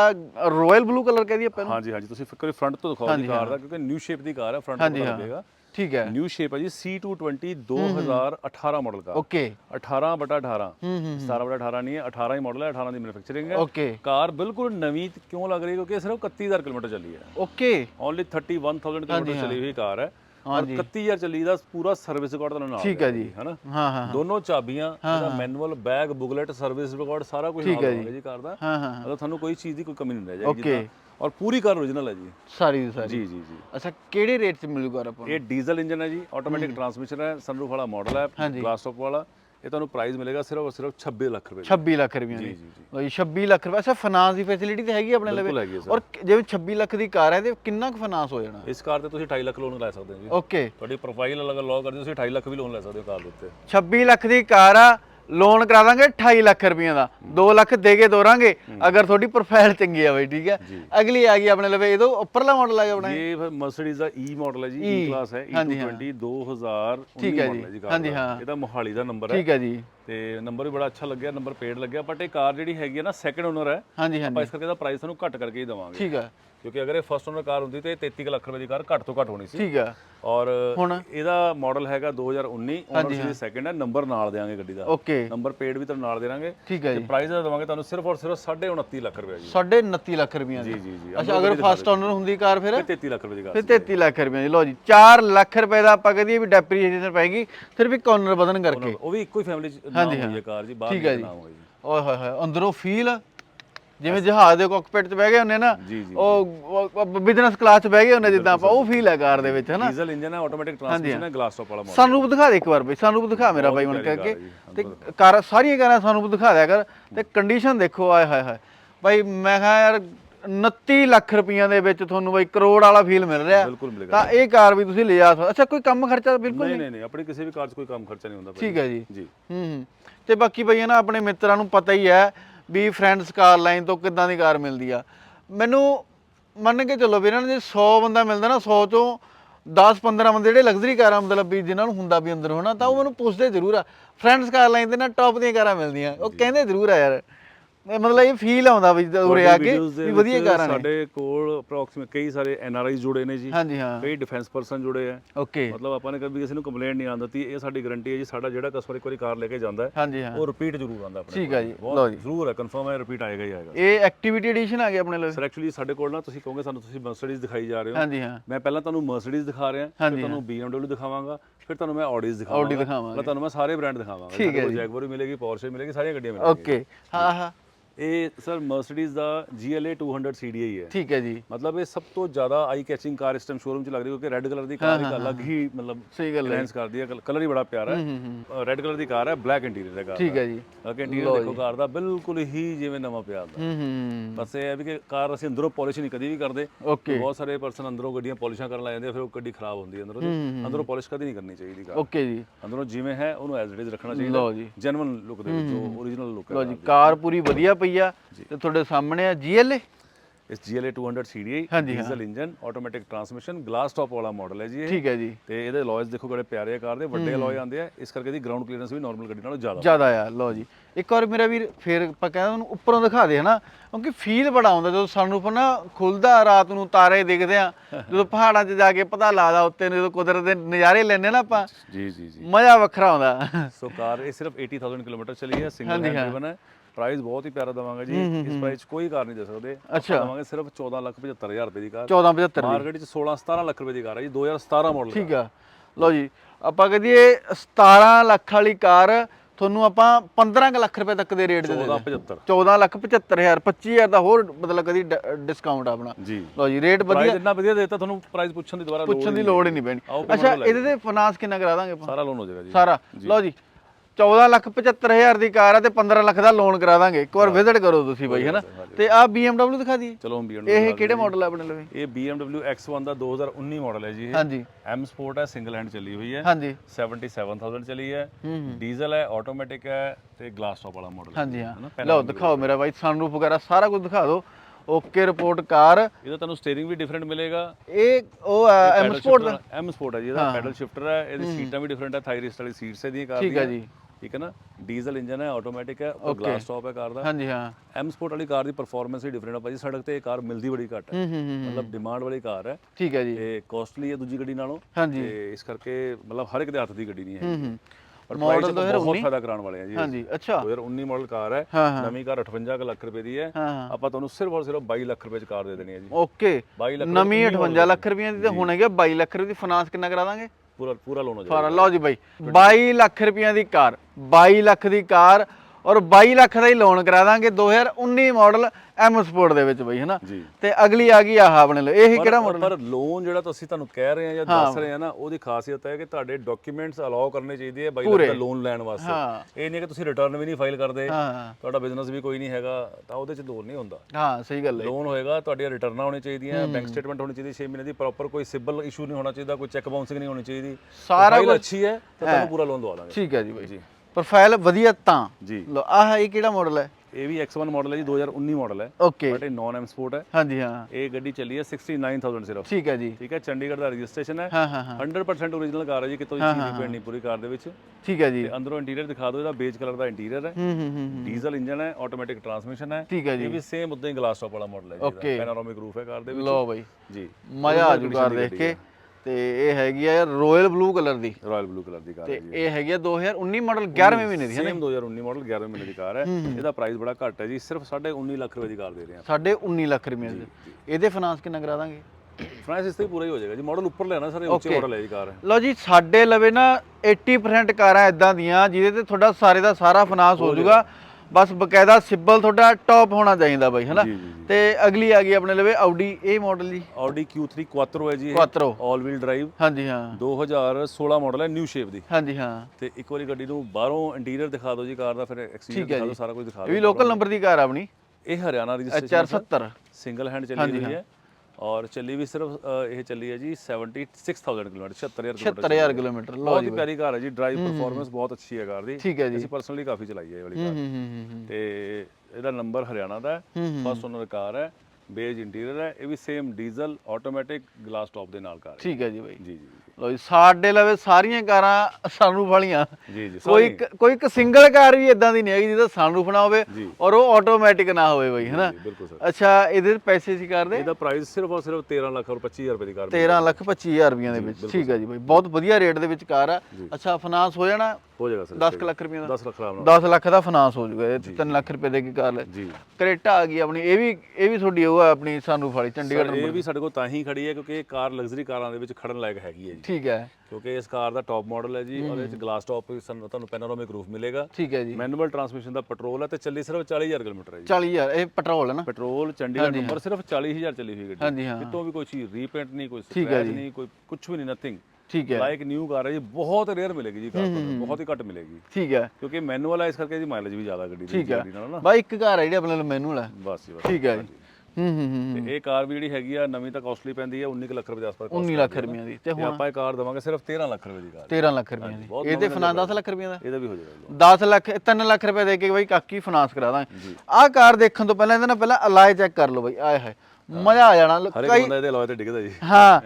ਰਾਇਲ ਬਲੂ ਕਲਰ ਕਹਿ ਦਈਏ ਇਹਨੂੰ। ਹਾਂਜੀ ਹਾਂਜੀ ਤੁਸੀਂ ਫਿਕਰ ਫਰੰਟ ਤੋਂ ਦਿਖਾਓ ਕਾਰ ਦਾ ਕਿਉਂਕਿ ਨਿਊ ਸ਼ੇਪ ਦੀ ਕਾਰ ਹੈ ਫਰੰਟ ਤੋਂ ਲੱਗੇਗਾ। ਠੀਕ ਹੈ। ਨਿਊ ਸ਼ੇਪ ਹੈ ਜੀ C220 2018 ਮਾਡਲ ਕਾਰ ਓਕੇ 18 ਬਟਾ 18 ਹੂੰ ਹੂੰ 17 ਬਟਾ 18 ਨਹੀਂ ਹੈ 18 ਹੀ ਮਾਡਲ ਹੈ 18 ਦੀ ਮੈਨੂਫੈਕਚਰਿੰਗ ਹੈ। ਓਕੇ ਕਾਰ ਬਿਲਕੁਲ ਨਵੀਂ ਕਿਉਂ ਲੱਗ ਰਹੀ ਕਿਉਂਕਿ ਸਿਰਫ 31000 ਕਿਲੋਮੀਟਰ ਚੱਲੀ ਹੈ। ਓਕੇ ਓਨਲੀ 31000 ਕਿਲੋਮੀਟਰ ਚੱਲੀ ਹੋਈ ਕਾਰ ਹੈ। ਔਰ ਹਾਂਜੀ। 31000 ਚੱਲੀ ਦਾ ਪੂਰਾ ਸਰਵਿਸ ਰਿਕਾਰਡ ਤੁਹਾਨੂੰ ਨਾਲ ਠੀਕ ਹੈ ਜੀ। ਹੈਨਾ ਹਾਂ ਹਾਂ ਦੋਨੋਂ ਚਾਬੀਆਂ ਇਹਦਾ manual bag booklet service record ਸਾਰਾ ਕੁਝ ਨਾਲ ਹੋਵੇਗਾ ਜੀ ਕਾਰ ਦਾ। ਹਾਂ ਹਾਂ ਮਤਲਬ ਤੁਹਾਨੂੰ ਕੋਈ ਚੀਜ਼ ਦੀ ਕੋਈ ਕਮੀ ਨਹੀਂ ਰਹਿ ਜਾਏਗੀ. ਜਿੱਦਾਂ। ਔਰ ਪੂਰੀ ਕਾਰ origignal ਹੈ ਜੀ। ਸਾਰੀ ਦੀ ਸਾਰੀ? ਜੀ ਜੀ ਜੀ। ਅੱਛਾ ਕਿਹੜੇ ਰੇਟ 'ਚ ਮਿਲੂਗਾ ਆਪਾਂ ਨੂੰ? ਇਹ ਡੀਜ਼ਲ ਇੰਜਨ ਹੈ ਜੀ ਆਟੋਮੈਟਿਕ ਟਰਾਂਸਮਿਸ਼ਨ ਹੈ ਸਨਰੂਫ ਵਾਲਾ ਮਾਡਲ ਹੈ ਹਾਂਜੀ। ਗਲਾਸ ਟੌਪ ਵਾਲਾ। ਇਹ ਤੁਹਾਨੂੰ ਪ੍ਰਾਈਸ ਮਿਲੇਗਾ ਸਿਰਫ ਔਰ ਸਿਰਫ 26 ਲੱਖ ਰੁਪਏ 26 ਲੱਖ ਰੁਪਏ ਦੀ। ਜੀ, ਜੀ। ਬਈ 26 ਲੱਖ ਰੁਪਏ। ਅੱਛਾ ਫਾਈਨਾਂਸ ਦੀ ਫੈਸਿਲਿਟੀ ਤੇ ਹੈਗੀ ਆਪਣੇ ਬਿਲਕੁਲ ਹੈਗੀ ਸਰ। ਔਰ ਜਿਵੇਂ 26 ਲੱਖ ਦੀ ਕਾਰ ਹੈ ਤੇ ਕਿੰਨਾ ਕੁ ਫਾਈਨਾਂਸ ਹੋ ਜਾਣਾ? ਇਸ ਕਾਰ ਤੇ ਤੁਸੀਂ 2.5 ਲੱਖ ਲੋਨ ਲੈ ਸਕਦੇ ਹੋ ਜੀ। ਓਕੇ ਤੁਹਾਡੀ ਪ੍ਰੋਫਾਈਲ ਅਲੱਗ ਲੌਗ ਕਰਦੇ ਤੁਸੀਂ 2.5 ਲੱਖ ਵੀ ਲੋਨ ਲੈ ਸਕਦੇ ਹੋ ਕਾਰ ਦੇ ਉੱਤੇ। 26 ਲੱਖ ਦੀ ਕਾਰ ਆ ਲੋਨ ਕਰਾ ਦਾਂਗੇ 28 ਲੱਖ ਰੁਪਈਆ ਦਾ। 2 ਲੱਖ ਦੇ ਕੇ ਦੋਰਾਂਗੇ ਅਗਰ ਤੁਹਾਡੀ ਪ੍ਰੋਫਾਈਲ ਚੰਗੀ ਆ ਬਈ ਠੀਕ ਹੈ? ਅਗਲੀ ਆ ਗਈ ਆਪਣੇ ਲਵੇ ਇਹਦੋਂ ਉੱਪਰਲਾ ਮਾਡਲ ਆ ਗਿਆ ਆਪਣਾ ਇਹ। ਫਿਰ ਮਰਸੀਡੀਜ਼ ਦਾ ਈ ਮਾਡਲ ਹੈ ਜੀ E, ਕਲਾਸ ਹੈ ਹਾਂਜੀ, E220 2000 ਠੀਕ ਹੈ ਮਾਡਲ ਜੀ, ਹੈ ਜੀ ਕਾਰ ਹਾਂਜੀ। ਹਾਂ। ਇਹਦਾ ਮੋਹਾਲੀ ਦਾ ਨੰਬਰ ਹੈ। ਠੀਕ ਹੈ ਜੀ। ਤੇ ਨੰਬਰ ਵੀ ਬੜਾ ਅੱਛਾ ਲੱਗਿਆ ਨੰਬਰ ਪੇਡ ਲੱਗਿਆ ਬਟ ਇਹ ਕਾਰ ਜਿਹੜੀ ਹੈਗੀ ਹੈ ਨਾ ਸੈਕੰਡ ਓਨਰ ਹੈ। ਹਾਂਜੀ ਆਪਾਂ ਹਾਂਜੀ। ਇਸ ਕਰਕੇ ਇਹਦਾ ਪ੍ਰਾਈਸ ਤੁਹਾਨੂੰ ਘੱਟ ਕਰਕੇ ਹੀ ਦੇਵਾਂਗੇ। ਠੀਕ ਹੈ। ਕਿਉਂਕਿ ਅਗਰ ਇਹ ਫਸਟ ਓਨਰ ਕਾਰ ਹੁੰਦੀ ਤੇ ਇਹ 33 ਕੁ ਲੱਖ ਰੁਪਏ ਦੀ ਕਾਰ ਘੱਟ ਤੋਂ ਘੱਟ ਹੋਣੀ ਸੀ। ਠੀਕ ਹੈ ਔਰ? ਇਹਦਾ ਮਾਡਲ ਹੈਗਾ 2019 ਓਨਰ ਸੀ ਸੈਕੰਡ ਹੈ। ਨੰਬਰ ਨਾਲ ਦੇਵਾਂਗੇ ਗੱਡੀ ਦਾ। ਓਕੇ ਨੰਬਰ ਪੇਡ ਵੀ ਤੁਹਾਨੂੰ ਨਾਲ ਦੇਵਾਂਗੇ ਠੀਕ ਹੈ ਤੇ ਜੀ। ਪ੍ਰਾਈਸ ਦਾ ਦੇਵਾਂਗੇ ਤੁਹਾਨੂੰ ਸਿਰਫ ਔਰ ਸਿਰਫ 29.5 ਲੱਖ ਰੁਪਏ ਜੀ। ਸਾਢੇ 29 ਲੱਖ ਦੀ ਜੀ। ਜੀ ਜੀ ਅੱਛਾ ਅਗਰ ਫਸਟ ਓਨਰ ਹੁੰਦੀ ਕਾਰ ਫਿਰ? ਇਹ 33 ਲੱਖ ਰੁਪਏ ਦੀ ਕਾਰ ਫਿਰ 33 ਲੱਖ ਰੁਪਏ ਦੀ ਲਓ ਜੀ 4 ਲੱਖ ਰੁਪਏ ਦਾ ਆਪਾਂ ਕਹਦੇ ਵੀ ਡੈਪਰੀਸ਼ੀਏਸ਼ਨ ਪੈਗੀ ਸਿਰਫ ਇੱਕ ਓਨਰ ਬਦਨ ਕਰਕੇ। ਉਹ ਵੀ ਇੱਕੋ ਹੀ ਫੈਮਿਲੀ ਚ ਨਾਮ ਹੋਈ ਹੈ। ਕਾਰ ਜੀ ਬਾਹਰ ਠੀਕ ਹੈ ਦਾ ਜੀ। ਨਾਮ ਹੋਈ ਓਏ ਹੋਏ ਹੋਏ ਅੰਦਰੋਂ ਫੀਲ ਜਿਵੇਂ ਜਹਾਜ਼ ਦੇ ਕਾਕਪਿਟ 'ਚ ਬਹਿ ਗਏ ਹੁੰਨੇ ਨਾ ਜੀ ਜੀ ਉਹ ਬਿਜ਼ਨਸ ਕਲਾਸ 'ਚ ਬਹਿ ਗਏ ਹੁੰਨੇ ਜਿੱਦਾਂ ਆਪਾਂ ਉਹ ਫੀਲ ਹੈ ਕਾਰ ਦੇ ਵਿੱਚ ਹਨਾ ਡੀਜ਼ਲ ਇੰਜਨ ਹੈ ਆਟੋਮੈਟਿਕ ਟਰਾਂਸਮਿਸ਼ਨ ਹੈ। ਗਲਾਸ ਟੌਪ ਵਾਲਾ ਮਾਡਲ ਸਾਨੂੰ ਦਿਖਾ ਦੇ ਇੱਕ ਵਾਰ ਬਈ ਸਾਨੂੰ ਦਿਖਾ ਮੇਰਾ ਬਾਈ ਹੁਣ ਪਿਆਰੀ ਕਰਕੇ ਕਾਰ ਹੈ ਤੇ ਕਾਰ ਸਾਰੀਆਂ ਕਾਰਾਂ ਸਾਨੂੰ ਦਿਖਾ ਦਿਆ ਕਰ ਤੇ ਕੰਡੀਸ਼ਨ ਦੇਖੋ ਆਏ ਹਾਏ ਹਾਏ। ਬਾਈ ਮੈਂ ਕਿਹਾ ਯਾਰ 29 ਲੱਖ ਰੁਪਈਆ ਦੇ ਵਿੱਚ ਤੁਹਾਨੂੰ ਬਾਈ ਕਰੋੜ ਵਾਲਾ ਫੀਲ ਮਿਲ ਰਿਹਾ। ਬਿਲਕੁਲ ਮਿਲੇਗਾ ਤਾਂ ਇਹ ਕਾਰ ਵੀ ਤੁਸੀਂ ਲਿਜਾ ਸਕਦੇ ਅੱਛਾ ਕੋਈ ਕੰਮ ਖਰਚਾ ਬਿਲਕੁਲ ਨਹੀਂ ਨਹੀਂ? ਨਹੀਂ ਆਪਣੀ ਕਿਸੇ ਵੀ ਕਾਰ 'ਚ ਕੋਈ ਕੰਮ ਖਰਚਾ ਨਹੀਂ ਹੁੰਦਾ ਭਾਈ ਠੀਕ ਹੈ ਜੀ। ਜੀ। ਹੂੰ ਹੂੰ। ਤੇ ਬਾਕੀ ਬਈ ਨਾ ਆਪਣੇ ਮਿੱਤਰਾਂ ਨੂੰ ਪਤਾ ਹੀ ਹੈ ਵੀ ਫਰੈਂਡਸ ਕਾਰ ਲਾਈਨ ਤੋਂ ਕਿੱਦਾਂ ਦੀ ਕਾਰ ਮਿਲਦੀ ਆ। ਮੈਨੂੰ ਮੰਨ ਕੇ ਚੱਲੋ ਵੀ ਇਹਨਾਂ ਨੂੰ ਜੇ 100 ਬੰਦਾ ਮਿਲਦਾ ਨਾ 100 ਚੋਂ 10 15 ਬੰਦੇ ਜਿਹੜੇ ਲਗਜ਼ਰੀ ਕਾਰਾਂ ਮਤਲਬ ਵੀ ਜਿਨ੍ਹਾਂ ਨੂੰ ਹੁੰਦਾ ਵੀ ਅੰਦਰ ਹੋਣਾ ਤਾਂ ਉਹ ਮੈਨੂੰ ਪੁੱਛਦੇ ਜ਼ਰੂਰ ਆ। ਫਰੈਂਡਸ ਕਾਰ ਲਾਈਨ ਤੇ ਨਾ ਟੌਪ ਦੀਆਂ ਕਾਰਾਂ ਮਿਲਦੀਆਂ, ਉਹ ਕਹਿੰਦੇ ਜ਼ਰੂਰ ਆ ਯਾਰ। ਇਹ ਮਤਲਬ ਇਹ ਫੀਲ ਆਉਂਦਾ ਵੀ ਉਰੇ ਆ ਕੇ ਵੀ ਵਧੀਆ ਕਾਰਾਂ ਨੇ ਸਾਡੇ ਕੋਲ ਅਪਰੋਕਸੀਮੇਟ ਕਈ ਸਾਰੇ ਐਨਆਰਆਈ ਜੁੜੇ ਨੇ ਜੀ। ਹਾਂਜੀ ਹਾਂ। ਕਈ ਡਿਫੈਂਸ ਪਰਸਨ ਜੁੜੇ ਆ। ਓਕੇ ਮਤਲਬ ਆਪਾਂ ਨੇ ਕਦੇ ਕਿਸੇ ਨੂੰ ਕੰਪਲੇਂਟ ਨਹੀਂ ਆਉਣ ਦਿੱਤੀ ਇਹ ਸਾਡੀ ਗਾਰੰਟੀ ਹੈ ਜੀ ਸਾਡਾ ਜਿਹੜਾ ਕਸਟਮਰ ਇੱਕ ਵਾਰੀ ਕਾਰ ਲੈ ਕੇ ਜਾਂਦਾ ਹੈ ਹਾਂ। ਉਹ ਰਿਪੀਟ ਜ਼ਰੂਰ ਆਉਂਦਾ ਆਪਣੇ ਠੀਕ ਆ ਜੀ। ਲਓ ਜੀ। ਜ਼ਰੂਰ ਹੈ ਕਨਫਰਮ ਹੈ ਰਿਪੀਟ ਆਏਗਾ ਹੀ ਆਏਗਾ। ਇਹ ਐਕਟੀਵਿਟੀ ਐਡੀਸ਼ਨ ਆ ਗਿਆ ਆਪਣੇ ਲਈ। ਸਰ ਐਕਚੁਅਲੀ ਸਾਡੇ ਕੋਲ ਨਾ ਤੁਸੀਂ ਕਹੋਗੇ ਸਾਨੂੰ ਤੁਸੀਂ ਮਰਸੀਡੀਜ਼ ਦਿਖਾਈ ਜਾ ਰਹੇ ਹੋ। ਹਾਂਜੀ ਹਾਂ। ਮੈਂ ਪਹਿਲਾਂ ਤੁਹਾਨੂੰ ਮਰਸੀਡੀਜ਼ ਦਿਖਾ ਰਿਹਾ ਫਿਰ ਤੁਹਾਨੂੰ BMW ਦਿਖਾਵਾਂਗਾ ਫਿਰ ਤੁਹਾਨੂੰ ਮੈਂ ਆਡੀਜ਼ ਦਿਖਾਵਾਂਗਾ Audi ਦਿਖਾਵਾਂਗੇ। ਮਤਲਬ ਤੁਹਾਨੂੰ ਮੈਂ ਸਾਰੇ ਬ੍ਰਾਂਡ ਦਿਖਾਵਾਂਗਾ। ਠੀਕ ਹੈ ਸਾਡੇ ਕੋਲ ਜੀ। ਜੈਗੁਆਰ ਵੀ ਮਿਲੇਗੀ ਪੋਰਸ਼ੇ ਮਿਲੇਗੀ ਸਾਰੀਆਂ ਗੱਡੀਆਂ ਮਿਲਣਗੀਆਂ। ਓਕੇ ਹਾਂ ਹਾਂ। ਇਹ ਸਰ ਮਰਸੀਡੀਜ਼ ਦਾ GLA 200 CDI ਹੈ ਠੀਕ ਹੈ ਜੀ। ਮਤਲਬ ਇਹ ਸਭ ਤੋਂ ਜ਼ਿਆਦਾ ਆਈ ਕੈਚਿੰਗ ਕਾਰ ਇਸ ਟਾਈਮ ਸ਼ੋਰੂਮ 'ਚ ਲੱਗ ਰਹੀ ਕਿਉਂਕਿ ਰੈੱਡ ਕਲਰ ਦੀ ਕਾਰ ਇੱਕ ਅਲੱਗ ਹੀ ਮਤਲਬ ਸਹੀ ਗੱਲ ਹੈ ਕਰਦੀ ਹੈ। ਕਲਰ ਹੀ ਬੜਾ ਪਿਆਰਾ ਹੈ। ਰੈੱਡ ਕਲਰ ਦੀ ਕਾਰ ਹੈ ਬਲੈਕ ਇੰਟੀਰੀਅਰ ਹੈ ਕਾਰ ਠੀਕ ਹੈ। ਜੀ। ਅਗੇ ਇੰਟੀਰੀਅਰ ਦੇਖੋ ਕਾਰ ਦਾ ਬਿਲਕੁਲ ਹੀ ਜਿਵੇਂ ਨਵਾਂ ਪਿਆ ਹੂੰ ਬਸ ਇਹ ਹੈ ਵੀ ਕਿ ਕਾਰ ਅਸੀਂ ਅੰਦਰੋਂ ਪਾਲਿਸ਼ ਨਹੀਂ ਕਦੀ ਵੀ ਕਰਦੇ। ਓਕੇ। ਬਹੁਤ ਸਾਰੇ ਪਰਸਨ ਅੰਦਰੋਂ ਗੱਡੀਆਂ ਪਾਲਿਸ਼ਾਂ ਕਰਨ ਲੱਗ ਜਾਂਦੇ ਫਿਰ ਉਹ ਗੱਡੀ ਖਰਾਬ ਹੁੰਦੀ ਹੈ ਅੰਦਰੋਂ ਦੀ। ਅੰਦਰੋਂ ਪਾਲਿਸ਼ ਕਦੀ ਨਹੀਂ ਕਰਨੀ ਚਾਹੀਦੀ ਕਾਰ ਓਕੇ ਜੀ। ਅੰਦਰੋਂ ਜਿਵੇਂ ਹੈ ਉਹਨੂੰ ਐਜ਼ ਇਟ ਇਜ਼ ਰੱਖਣਾ ਚਾਹੀਦਾ। ਜੀ। ਜੈਨੂਇਨ ਲੁੱਕ ਦੇ ਵਿੱਚ ਜੋ ਓਰੀਜਨਲ ਲੁੱਕ ਹੈ ਜੀ ਕਾਰ ਪੂਰੀ ਵਧੀਆ ਪਈ ਆ ਤੇ ਤੁਹਾਡੇ ਸਾਹਮਣੇ ਆ ਜੀਐਲਏ ਇਸ GLA 200 CDI diesel engine automatic transmission glass top ਵਾਲਾ ਮਾਡਲ ਹੈ ਜੀ ਇਹ। ਠੀਕ ਹੈ ਜੀ। ਤੇ ਇਹਦੇ ਅਲੋਇਸ ਦੇਖੋ ਬੜੇ ਪਿਆਰੇ ਆ ਕਾਰ ਦੇ ਵੱਡੇ ਅਲੋਏ ਆਉਂਦੇ ਆ ਇਸ ਕਰਕੇ ਇਹਦੀ ਗਰਾਊਂਡ ਕਲੀਅਰੈਂਸ ਵੀ ਨਾਰਮਲ ਗੱਡੀ ਨਾਲੋਂ ਜ਼ਿਆਦਾ ਜ਼ਿਆਦਾ ਆ ਲਓ ਜੀ। ਇੱਕ ਵਾਰ ਮੇਰਾ ਵੀਰ ਫੇਰ ਆਪਾਂ ਕਹਿੰਦਾ ਉਹਨੂੰ ਉੱਪਰੋਂ ਦਿਖਾ ਦੇ ਹਨਾ? ਕਿਉਂਕਿ ਫੀਲ ਬੜਾ ਆਉਂਦਾ ਜਦੋਂ ਸਾਨੂੰ ਨਾ ਖੁੱਲਦਾ ਰਾਤ ਨੂੰ ਤਾਰੇ ਦਿਖਦੇ ਆ ਜਦੋਂ ਪਹਾੜਾਂ 'ਚ ਜਾ ਕੇ ਪਤਾ ਲੱਗਦਾ ਉੱਤੇ ਜਦੋਂ ਕੁਦਰਤ ਦੇ ਨਜ਼ਾਰੇ ਲੈਂਦੇ ਨਾ ਆਪਾਂ ਜੀ ਜੀ ਜੀ। ਮਜ਼ਾ ਵੱਖਰਾ ਆਉਂਦਾ। ਸੋ ਕਾਰ ਇਹ ਸਿਰਫ 80000 ਕਿਲੋਮੀਟਰ ਚਲੀ ਹੈ ਸਿੰਗਲ ਹੈਂਡ ਡਰਾਈਵਨ ਹੈ। ਪ੍ਰਾਈਸ ਬਹੁਤ ਹੀ ਪਿਆਰਾ ਦਵਾਂਗਾ ਜੀ। ਇਸ ਪ੍ਰਾਈਸ 'ਚ ਕੋਈ ਕਾਰ ਨਹੀਂ ਦੇ ਸਕਦੇ। ਅੱਛਾ। ਦਵਾਂਗੇ ਸਿਰਫ 14 ਲੱਖ 75000 ਰੁਪਏ ਦੀ ਕਾਰ। 1475 ਮਾਰਕੀਟ 'ਚ 16 17 ਲੱਖ ਰੁਪਏ ਦੀ ਕਾਰ ਹੈ ਜੀ 2017 ਮਾਡਲ ਠੀਕ ਆ। ਲਓ ਜੀ ਆਪਾਂ ਕਹਦੀਏ 17 ਲੱਖ ਵਾਲੀ ਕਾਰ ਤੁਹਾਨੂੰ ਆਪਾਂ 15 ਕੁ ਲੱਖ ਰੁਪਏ ਤੱਕ ਦੇ ਰੇਟ ਦੇ ਦੇ 1475 14 ਲੱਖ 75000 25000 ਦਾ ਹੋਰ ਮਤਲਬ ਕਦੀ ਡਿਸਕਾਊਂਟ ਆਪਣਾ। ਲਓ ਜੀ ਰੇਟ ਵਧੀਆ ਇੰਨਾ ਵਧੀਆ ਦੇਤਾ ਤੁਹਾਨੂੰ ਪ੍ਰਾਈਸ ਪੁੱਛਣ ਦੀ ਦੁਬਾਰਾ ਲੋੜ ਪੁੱਛਣ ਦੀ ਲੋੜ ਹੀ। ਨਹੀਂ ਪੈਣੀ। ਅੱਛਾ ਇਹਦੇ ਤੇ ਫਾਈਨਾਂਸ ਕਿੰਨਾ ਕਰਾ ਦਾਂਗੇ ਆਪਾਂ? ਸਾਰਾ ਲੋਨ ਹੋ ਜਾਏਗਾ ਜੀ। ਸਾਰਾ। ਲਓ ਜੀ 14 ਲੱਖ 75000 ਦੀ ਕਾਰ ਆ ਤੇ 15 ਲੱਖ ਦਾ ਲੋਨ ਕਰਾ ਦਾਂਗੇ। ਇੱਕ ਵਾਰ ਵਿਜ਼ਿਟ ਕਰੋ ਤੁਸੀਂ ਬਾਈ ਹੈਨਾ? ਤੇ ਆ BMW ਦਿਖਾ ਦਈਏ। ਚਲੋ BMW ਇਹ ਕਿਹੜੇ ਮਾਡਲ ਆ ਆਪਣੇ ਲਵੇ ਇਹ BMW X1 ਦਾ 2019 ਮਾਡਲ ਹੈ ਜੀ ਇਹ। ਹਾਂਜੀ। M Sport ਹੈ ਸਿੰਗਲ ਹੈਂਡ ਚੱਲੀ ਹੋਈ ਹੈ। ਹਾਂਜੀ। 77000 ਚਲੀ ਹੈ। ਡੀਜ਼ਲ ਹੈ। ਆਟੋਮੈਟਿਕ ਹੈ ਤੇ ਗਲਾਸ ਟਾਪ ਵਾਲਾ ਮਾਡਲ ਹਾਂਜੀ ਹਾਂ। ਲਓ ਦਿਖਾਓ ਮੇਰਾ ਬਾਈ ਸਨਰੂਫ ਵਗੈਰਾ ਸਾਰਾ ਕੁਝ ਦਿਖਾ ਦਿਓ। Okay report car. ਇਹਦਾ ਤੁਹਾਨੂੰ ਸਟੀਅਰਿੰਗ ਵੀ ਡਿਫਰੈਂਟ ਮਿਲੇਗਾ। ਇਹ ਉਹ ਐਮ ਸਪੋਰਟ ਦਾ। M Sport ਹੈ ਜੀ ਇਹਦਾ ਪੈਡਲ ਸ਼ਿਫਟਰ ਹੈ ਇਹਦੀ ਸੀਟਾਂ ਵੀ ਡਿਫਰੈਂਟ ਹੈ ਥਾਈ ਰਿਸਟ ਵਾਲੀ ਸੀਟਸ ਇਹਦੀਆਂ ਕਾਰ ਠੀਕ ਹੈ। ਜੀ। ਠੀਕ ਹੈ ਨਾ? ਡੀਜ਼ਲ ਇੰਜਨ ਹੈ ਆਟੋਮੈਟਿਕ ਹੈ ਉਹ ਗਲਾਸ ਟਾਪ ਹੈ ਕਾਰ ਦਾ। ਹਾਂਜੀ ਹਾਂ। M Sport ਵਾਲੀ ਕਾਰ ਦੀ ਪਰਫਾਰਮੈਂਸ ਵੀ ਡਿਫਰੈਂਟ ਹੈ ਭਾਜੀ। ਸੜਕ ਤੇ ਇਹ ਕਾਰ ਮਿਲਦੀ ਬੜੀ ਘੱਟ ਹੈ। ਹੂੰ ਹੂੰ ਹੂੰ ਮਤਲਬ ਡਿਮਾਂਡ ਵਾਲੀ ਕਾਰ ਹੈ। ਠੀਕ ਹੈ ਜੀ। ਤੇ ਕਾਸਟਲੀ ਹੈ ਦੂਜੀ ਗੱਡੀ ਨਾਲੋਂ। ਹਾਂਜੀ। ਤੇ ਇਸ ਕਰਕੇ ਮਤਲਬ ਹਰ ਇੱਕ ਦੇ ਹੱਥ ਦੀ ਗੱਡੀ ਨਹੀਂ ਹੈ ਹੂੰ ਹੂੰ। ਪਰ ਮਾਡਲ ਬਹੁਤ ਫਾਇਦਾ ਕਰਾਉਣ ਵਾਲੇ ਆ ਜੀ। ਹਾਂਜੀ ਅੱਛਾ। 2019 ਮਾਡਲ ਕਾਰ ਹੈ। ਹਾਂ ਹਾਂ। ਨਵੀਂ ਕਾਰ 58 ਕੁ ਲੱਖ ਰੁਪਏ ਦੀ ਹੈ। ਹਾਂ ਹਾਂ। ਆਪਾਂ ਤੁਹਾਨੂੰ ਸਿਰਫ ਔਰ ਸਿਰਫ 22 ਲੱਖ ਰੁਪਏ ਚ ਕਾਰ ਦੇ ਦੇਣੀ ਹੈ ਜੀ। ਓਕੇ 22 ਲੱਖ ਨਵੀਂ 58 ਲੱਖ ਰੁਪਈਆਂ ਦੀ ਤੇ ਹੁਣ ਹੈਗਾ 22 ਲੱਖ ਰੁਪਏ ਦੀ ਫਾਈਨਾਂਸ ਕਿੰਨਾ ਕਰਾ ਦਾਂਗੇ? ਪੂਰਾ ਪੂਰਾ ਲੋਨ ਹੋ ਜਾਏਗਾ ਫਾਰ ਲਓ ਜੀ ਬਾਈ 22 ਲੱਖ ਰੁਪਈਆਂ ਦੀ ਕਾਰ 22 ਲੱਖ ਦੀ ਕਾਰ ਔਰ 22 ਲੱਖ ਦਾ ਹੀ ਲੋਨ ਕਰਾ ਦਾਂਗੇ 2019 ਮਾਡਲ ਐਮ ਸਪੋਰਟ ਦੇ ਵਿੱਚ ਬਾਈ ਹਨਾ? ਤੇ ਅਗਲੀ ਆ ਗਈ ਆਹ ਆਪਣੇ ਲਈ। ਇਹ ਕਿਹੜਾ ਪਰ- ਪਰ ਲੋਨ ਜਿਹੜਾ ਤੁਸੀਂ ਤੁਹਾਨੂੰ ਕਹਿ ਰਹੇ ਆ ਜਾਂ ਦੱਸ ਰਹੇ ਆ ਨਾ ਉਹਦੀ ਖਾਸੀਅਤ ਹੈ ਕਿ ਤੁਹਾਡੇ ਡਾਕੂਮੈਂਟਸ ਅਲਾਉ ਕਰਨੇ ਚਾਹੀਦੇ ਆ ਬਾਈ ਦਾ ਲੋਨ ਲੈਣ ਵਾਸਤੇ। ਇਹ ਨਹੀਂ ਕਿ ਤੁਸੀਂ ਰਿਟਰਨ ਵੀ ਨਹੀਂ ਫਾਈਲ ਕਰਦੇ। ਤੁਹਾਡਾ ਬਿਜ਼ਨਸ ਵੀ ਕੋਈ ਨਹੀਂ ਹੈਗਾ ਤਾਂ ਉਹਦੇ ਚ ਲੋਨ ਨਹੀਂ ਹੁੰਦਾ। ਹਾਂ ਸਹੀ ਗੱਲ ਹੈ। ਲੋਨ ਹੋਏਗਾ ਤੁਹਾਡੀਆਂ ਰਿਟਰਨਾਂ ਹੋਣੀ ਚਾਹੀਦੀਆਂ ਬੈਂਕ ਸਟੇਟਮੈਂਟ ਹੋਣੀ ਚਾਹੀਦੀ 6 ਮਹੀਨੇ ਦੀ ਪ੍ਰੋਪਰ ਕੋਈ ਸਿਬਲ ਇਸ਼ੂ ਨਹੀਂ ਹੋਣਾ ਚਾਹੀਦਾ ਕੋਈ ਚੈੱਕ ਬਾਉਂਸਿੰਗ ਨਹੀਂ ਹੋਣੀ ਚਾਹੀਦੀ। ਸਾਰਾ ਫਾਈਲ ਅੱਛੀ ਹੈ ਤਾਂ ਤੁਹਾਨੂੰ ਪੂਰਾ ਲੋਨ ਦਵਾ ਦਾਂਗੇ। ਠੀਕ ਹੈ ਜੀ ਬਾਈ। ਜੀ। ਪ੍ਰੋਫਾਈਲ ਵਧੀਆ ਤਾਂ। ਜੀ। ਲੋ ਆਹ ਇਹ ਕਿਹੜਾ ਮਾਡਲ ਹੈ? ਇਹ ਵੀ X1 ਮਾਡਲ ਹੈ ਜੀ 2019 ਮਾਡਲ ਹੈ। ਓਕੇ ਬਟ ਇਹ ਨਾਨ ਐਮ ਸਪੋਰਟ ਹੈ। ਹਾਂਜੀ ਹਾਂ। ਇਹ ਗੱਡੀ ਚੱਲੀ ਹੈ 69000 ਸਿਰਫ। ਠੀਕ ਹੈ ਜੀ। ਠੀਕ ਹੈ ਚੰਡੀਗੜ੍ਹ ਦਾ ਰਜਿਸਟ੍ਰੇਸ਼ਨ ਹੈ। ਹਾਂ ਹਾਂ ਹਾਂ। 100% ਓਰੀਜਨਲ ਕਾਰ ਹੈ ਜੀ ਕਿਤੋਂ ਚੀਜ਼ ਪੈਣੀ ਪੂਰੀ ਕਾਰ ਦੇ ਵਿੱਚ। ਤੇ ਠੀਕ ਹੈ ਜੀ। ਅੰਦਰੋਂ ਇੰਟੀਰੀਅਰ ਦਿਖਾ ਦਿਓ ਇਹਦਾ ਬੇਜ ਕਲਰ ਦਾ ਇੰਟੀਰੀਅਰ ਹੈ। ਹੂੰ ਹੂੰ ਹੂੰ ਡੀਜ਼ਲ ਇੰਜਨ ਹੈ ਆਟੋਮੈਟਿਕ ਟਰਾਂਸਮਿਸ਼ਨ ਹੈ। ਠੀਕ ਹੈ ਜੀ। ਇਹ ਵੀ ਸੇਮ ਉਦਾਂ ਹੀ ਗਲਾਸ ਟਾਪ ਵਾਲਾ ਮਾਡਲ ਹੈ ਜੀ. ਪੈਨਾਰੋਮਿਕ ਰੂਫ ਹੈ ਕਾਰ ਦੇ ਵਿੱਚ। ਲੋ ਬਾਈ। ਜੀ। ਮਜ਼ਾ ਆ ਜੂ ਕਾਰ ਦੇਖ ਕੇ। ਤੇ ਇਹ ਹੈਗੀ ਆ ਰਾਇਲ ਬਲੂ ਕਲਰ ਦੀ। ਰਾਇਲ ਬਲੂ ਕਲਰ ਦੀ ਕਾਰ ਹੈ ਤੇ ਇਹ ਹੈਗੀ ਆ 2019 ਮਾਡਲ 11ਵੇਂ ਮਹੀਨੇ ਦੀ ਹੈ ਸੇਮ 2019 ਮਾਡਲ 11ਵੇਂ ਮਹੀਨੇ ਦੀ ਕਾਰ ਹੈ। ਇਹਦਾ ਪ੍ਰਾਈਸ ਬੜਾ ਘੱਟ ਹੈ ਜੀ। ਸਿਰਫ 19.5 ਲੱਖ ਰੁਪਏ ਦੀ ਕਾਰ ਦੇ ਰਹੇ ਹਾਂ। ਸਾਡੇ 19 ਲੱਖ ਰੁਪਏ ਦੀ। ਇਹਦੇ ਫਾਈਨਾਂਸ ਕਿੰਨਾ ਕਰਾ ਦਾਂਗੇ? ਫਾਈਨਾਂਸ ਇਸ ਤੇ ਪੂਰਾ ਹੀ ਹੋ ਜਾਏਗਾ ਜੀ। ਮਾਡਲ ਉੱਪਰ ਲੈਣਾ ਸਾਰੇ ਉੱਚੇ ਮਾਡਲ ਹੈ ਜੀ ਕਾਰ। ਲਓ ਜੀ ਸਾਡੇ ਲਵੇ ਨਾ 80% ਕਾਰਾਂ ਇਦਾਂ ਦੀਆਂ ਜਿਹਦੇ ਤੇ ਤੁਹਾਡਾ ਸਾਰੇ ਦਾ ਸਾਰਾ ਫਾਈਨਾਂਸ ਹੋ ਜਾਊਗਾ। ਬਸ ਬਕਾਇਦਾ ਸਿਬਲ ਤੁਹਾਡਾ ਟੌਪ ਹੋਣਾ ਚਾਹੀਦਾ ਬਾਈ ਹਨਾ? ਤੇ ਅਗਲੀ ਆ ਗਈ ਆਪਣੇ ਲਵੇ ਆਡੀ ਇਹ ਮਾਡਲ ਜੀ। Audi Q3 Quattro ਹੈ ਜੀ ਇਹ। ਕੁਆਤਰੋ ਆਲ ਵੀਲ ਡਰਾਈਵ ਹਾਂਜੀ ਹਾਂ। 2016 ਮਾਡਲ ਹੈ ਨਿਊ ਸ਼ੇਪ ਦੀ। ਹਾਂਜੀ ਹਾਂ। ਤੇ ਇੱਕ ਵਾਰੀ ਗੱਡੀ ਨੂੰ ਬਾਹਰੋਂ ਇੰਟੀਰੀਅਰ ਦਿਖਾ ਦਿਓ ਜੀ ਕਾਰ ਦਾ ਫਿਰ ਐਕਸਟੀਰੀਅਰ ਦਿਖਾ ਦਿਓ ਸਾਰਾ ਕੁਝ ਦਿਖਾ ਇਹ ਦਿਓ। ਵੀ ਲੋਕਲ ਨੰਬਰ ਦੀ ਕਾਰ ਆ ਆਪਣੀ? ਇਹ Haryana registration HR70 single hand ਚੱਲੀ ਹੋਈ ਹੈ। ਔਰ ਚੱਲੀ ਵੀ ਸਿਰਫ ਇਹ ਚੱਲੀ ਹੈ ਜੀ 76000 ਕਿਲੋਮੀਟਰ 76000 ਕਿਲੋਮੀਟਰ 76000 ਕਿਲੋਮੀਟਰ ਲਓ ਬਹੁਤ ਪਿਆਰੀ ਕਾਰ ਹੈ ਜੀ ਡਰਾਈਵ ਪਰਫਾਰਮੈਂਸ ਬਹੁਤ ਅੱਛੀ ਹੈ ਕਾਰ ਦੀ। ਠੀਕ ਹੈ ਜੀ। ਅਸੀਂ ਪਰਸਨਲੀ ਕਾਫੀ ਚਲਾਈ ਹੈ ਇਹ ਵਾਲੀ ਕਾਰ। ਤੇ ਇਹਦਾ ਨੰਬਰ ਹਰਿਆਣਾ ਦਾ ਹੈ ਫਸਟ ਓਨਰ ਕਾਰ ਹੈ। ਬੇਜ ਇੰਟੀਰੀਅਰ ਹੈ ਇਹ ਵੀ same diesel automatic glass top ਦੇ ਨਾਲ ਕਾਰ ਹੈ ਠੀਕ ਹੈ ਜੀ ਬਾਈ। ਜੀ ਜੀ ਲਓ ਜੀ ਸਾਡੇ ਲਵੇ ਸਾਰੀਆਂ ਕਾਰਾਂ ਸਨਰੂਫ ਵਾਲੀਆਂ। ਜੀ ਜੀ ਕੋਈ ਇੱਕ- ਕੋਈ ਇੱਕ ਸਿੰਗਲ ਕਾਰ ਵੀ ਇਦਾਂ ਦੀ ਨਹੀਂ ਹੈਗੀ ਜਿਹਦਾ ਸਨਰੂਫ ਨਾ ਹੋਵੇ। ਔਰ ਉਹ ਆਟੋਮੈਟਿਕ ਨਾ ਹੋਵੇ ਬਾਈ ਹੈਨਾ? ਅੱਛਾ ਇਹਦੇ ਪੈਸੇ ਸੀ ਕਰਦੇ? ਇਹਦਾ ਪ੍ਰਾਈਸ ਸਿਰਫ ਔਰ ਸਿਰਫ 13 ਲੱਖ ਔਰ 25000 ਰੁਪਏ ਦੀ ਕਾਰ 13 ਲੱਖ 25000 ਰੁਪਈਆਂ ਦੇ ਵਿੱਚ। ਠੀਕ ਹੈ ਜੀ ਬਾਈ ਬਹੁਤ ਵਧੀਆ ਰੇਟ ਦੇ ਵਿੱਚ ਕਾਰ ਆ। ਅੱਛਾ ਫਾਈਨਾਂਸ ਹੋ ਜਾਣਾ? ਹੋ ਜਾਏਗਾ ਸਰ 10 ਲੱਖ ਰੁਪਈਆ ਦਾ। 10 ਲੱਖ ਨਾਲ 10 ਲੱਖ ਦਾ ਫਾਈਨਾਂਸ ਹੋ ਜਾਊਗਾ ਇਹ 3 ਲੱਖ ਰੁਪਏ ਦੇ ਕੇ ਕਾਰ ਲੈ ਜੀ। ਕਰੇਟਾ ਆ ਗਈ ਆਪਣੀ ਇਹ ਵੀ ਇਹ ਵੀ ਤੁਹਾਡੀ ਉਹ ਆ ਆਪਣੀ ਸਨਰੂਫ ਵਾਲੀ ਚੰਡੀਗੜ੍ਹ ਇਹ ਵੀ ਸਾਡੇ ਕੋਲ ਤਾਂ ਹੀ ਖੜੀ ਹੈ ਕਿਉਂਕਿ ਇਹ ਕਾਰ ਲਗਜ਼ਰੀ ਕਾਰਾਂ ਦੇ ਵਿੱਚ ਖੜਨ ਲਾਇਕ ਹੈਗੀ ਹੈ ਜੀ। ਠੀਕ ਹੈ। ਕਿਉਂਕਿ ਇਸ ਕਾਰ ਦਾ ਟਾਪ ਮਾਡਲ ਹੈ ਜੀ ਉਹਦੇ ਵਿੱਚ ਗਲਾਸ ਟਾਪ ਸਾਨੂੰ ਤੁਹਾਨੂੰ ਪੈਨੋਰਾਮਿਕ ਰੂਫ ਮਿਲੇਗਾ। ਠੀਕ ਹੈ ਜੀ। ਮੈਨੂਅਲ ਟਰਾਂਸਮਿਸ਼ਨ ਦਾ ਪੈਟਰੋਲ ਹੈ ਤੇ ਚੱਲੀ ਸਿਰਫ 40000 ਕਿਲੋਮੀਟਰ ਹੈ ਜੀ। 40000 ਇਹ ਪੈਟਰੋਲ ਹੈ ਨਾ? ਪੈਟਰੋਲ ਚੰਡੀਗੜ੍ਹ ਨੰਬਰ ਸਿਰਫ 40000 ਚੱਲੀ ਹੋਈ ਗੱਡੀ। ਹਾਂ। ਕਿਤੋਂ ਵੀ ਕੋਈ ਚੀਜ਼ ਰੀਪੇਂਟ ਨਹੀਂ ਕੋਈ ਹੈ ਸਕ੍ਰੈਚ। ਨਹੀਂ ਕੋਈ ਕੁਝ ਵੀ ਨਹੀਂ ਨਥਿੰਗ ਠੀਕ ਹੈ। ਲਾਈਕ ਨਿਊ ਕਾਰ ਹੈ ਜੀ ਬਹੁਤ ਰੇਅਰ ਮਿਲੇਗੀ ਜੀ ਕਾਰ ਤੁਹਾਨੂੰ ਬਹੁਤ ਹੀ ਘੱਟ ਮਿਲੇਗੀ। ਠੀਕ ਹੈ। ਕਿਉਂਕਿ ਮੈਨੂਅਲ ਹੈ ਇਸ ਕਰਕੇ ਜੀ ਮਾਈਲੇਜ ਵੀ ਜ਼ਿਆਦਾ ਗੱਡੀ ਦੀ ਗੱਡੀ ਨਾਲ ਨਾ। ਬਾਈ ਇੱਕ ਕਾਰ ਹੈ ਜਿਹੜੀ ਆਪਣੇ ਨਾਲ ਮੈਨੂਅਲ ਹੈ। ਬਸ ਜੀ ਬਸ। ਠੀਕ ਹੈ ਜੀ। ਹੂੰ ਹੂੰ ਤੇ ਇਹ ਕਾਰ ਵੀ ਜਿਹੜੀ ਹੈਗੀ ਆ ਨਵੀਂ ਤਾਂ ਕਾਸਟਲੀ ਪੈਂਦੀ ਹੈ 19 ਕੁ ਲੱਖ ਰੁਪਏ ਦੇ ਆਸ-ਪਾਸ cost 19 ਲੱਖ ਰੁਪਈਆਂ ਦੀ। ਤੇ ਤੇ ਆਪਾਂ ਇਹ ਕਾਰ ਦਵਾਂਗੇ ਸਿਰਫ 13 ਲੱਖ ਰੁਪਏ ਦੀ ਕਾਰ। 13 ਲੱਖ ਰੁਪਈਆਂ ਦੀ। ਇਹਦੇ ਫਾਈਨਾਂਸ 10 ਲੱਖ ਰੁਪਈਆਂ ਦਾ? ਇਹਦਾ ਵੀ ਹੋ ਜਾਏਗਾ 10 ਲੱਖ 3 ਲੱਖ ਰੁਪਏ ਦੇ ਕੇ ਬਾਈ ਕਾਕੀ ਫਾਈਨਾਂਸ ਕਰਾ ਦਾਂਗੇ ਆਹ ਕਾਰ ਦੇਖਣ ਤੋਂ ਪਹਿਲਾਂ ਇਹਦੇ ਨਾਲ ਪਹਿਲਾਂ ਅਲਾਈ ਚੈੱਕ ਕਰ ਲਓ ਬਾਈ ਆਏ ਹਾਏ ਮਜ਼ਾ ਆ ਜਾਣਾ। ਕਈ ਬੰਦਾ ਇਹਦੇ ਲੋਏ ਤੇ ਡਿੱਗਦਾ ਜੀ। ਹਾਂ।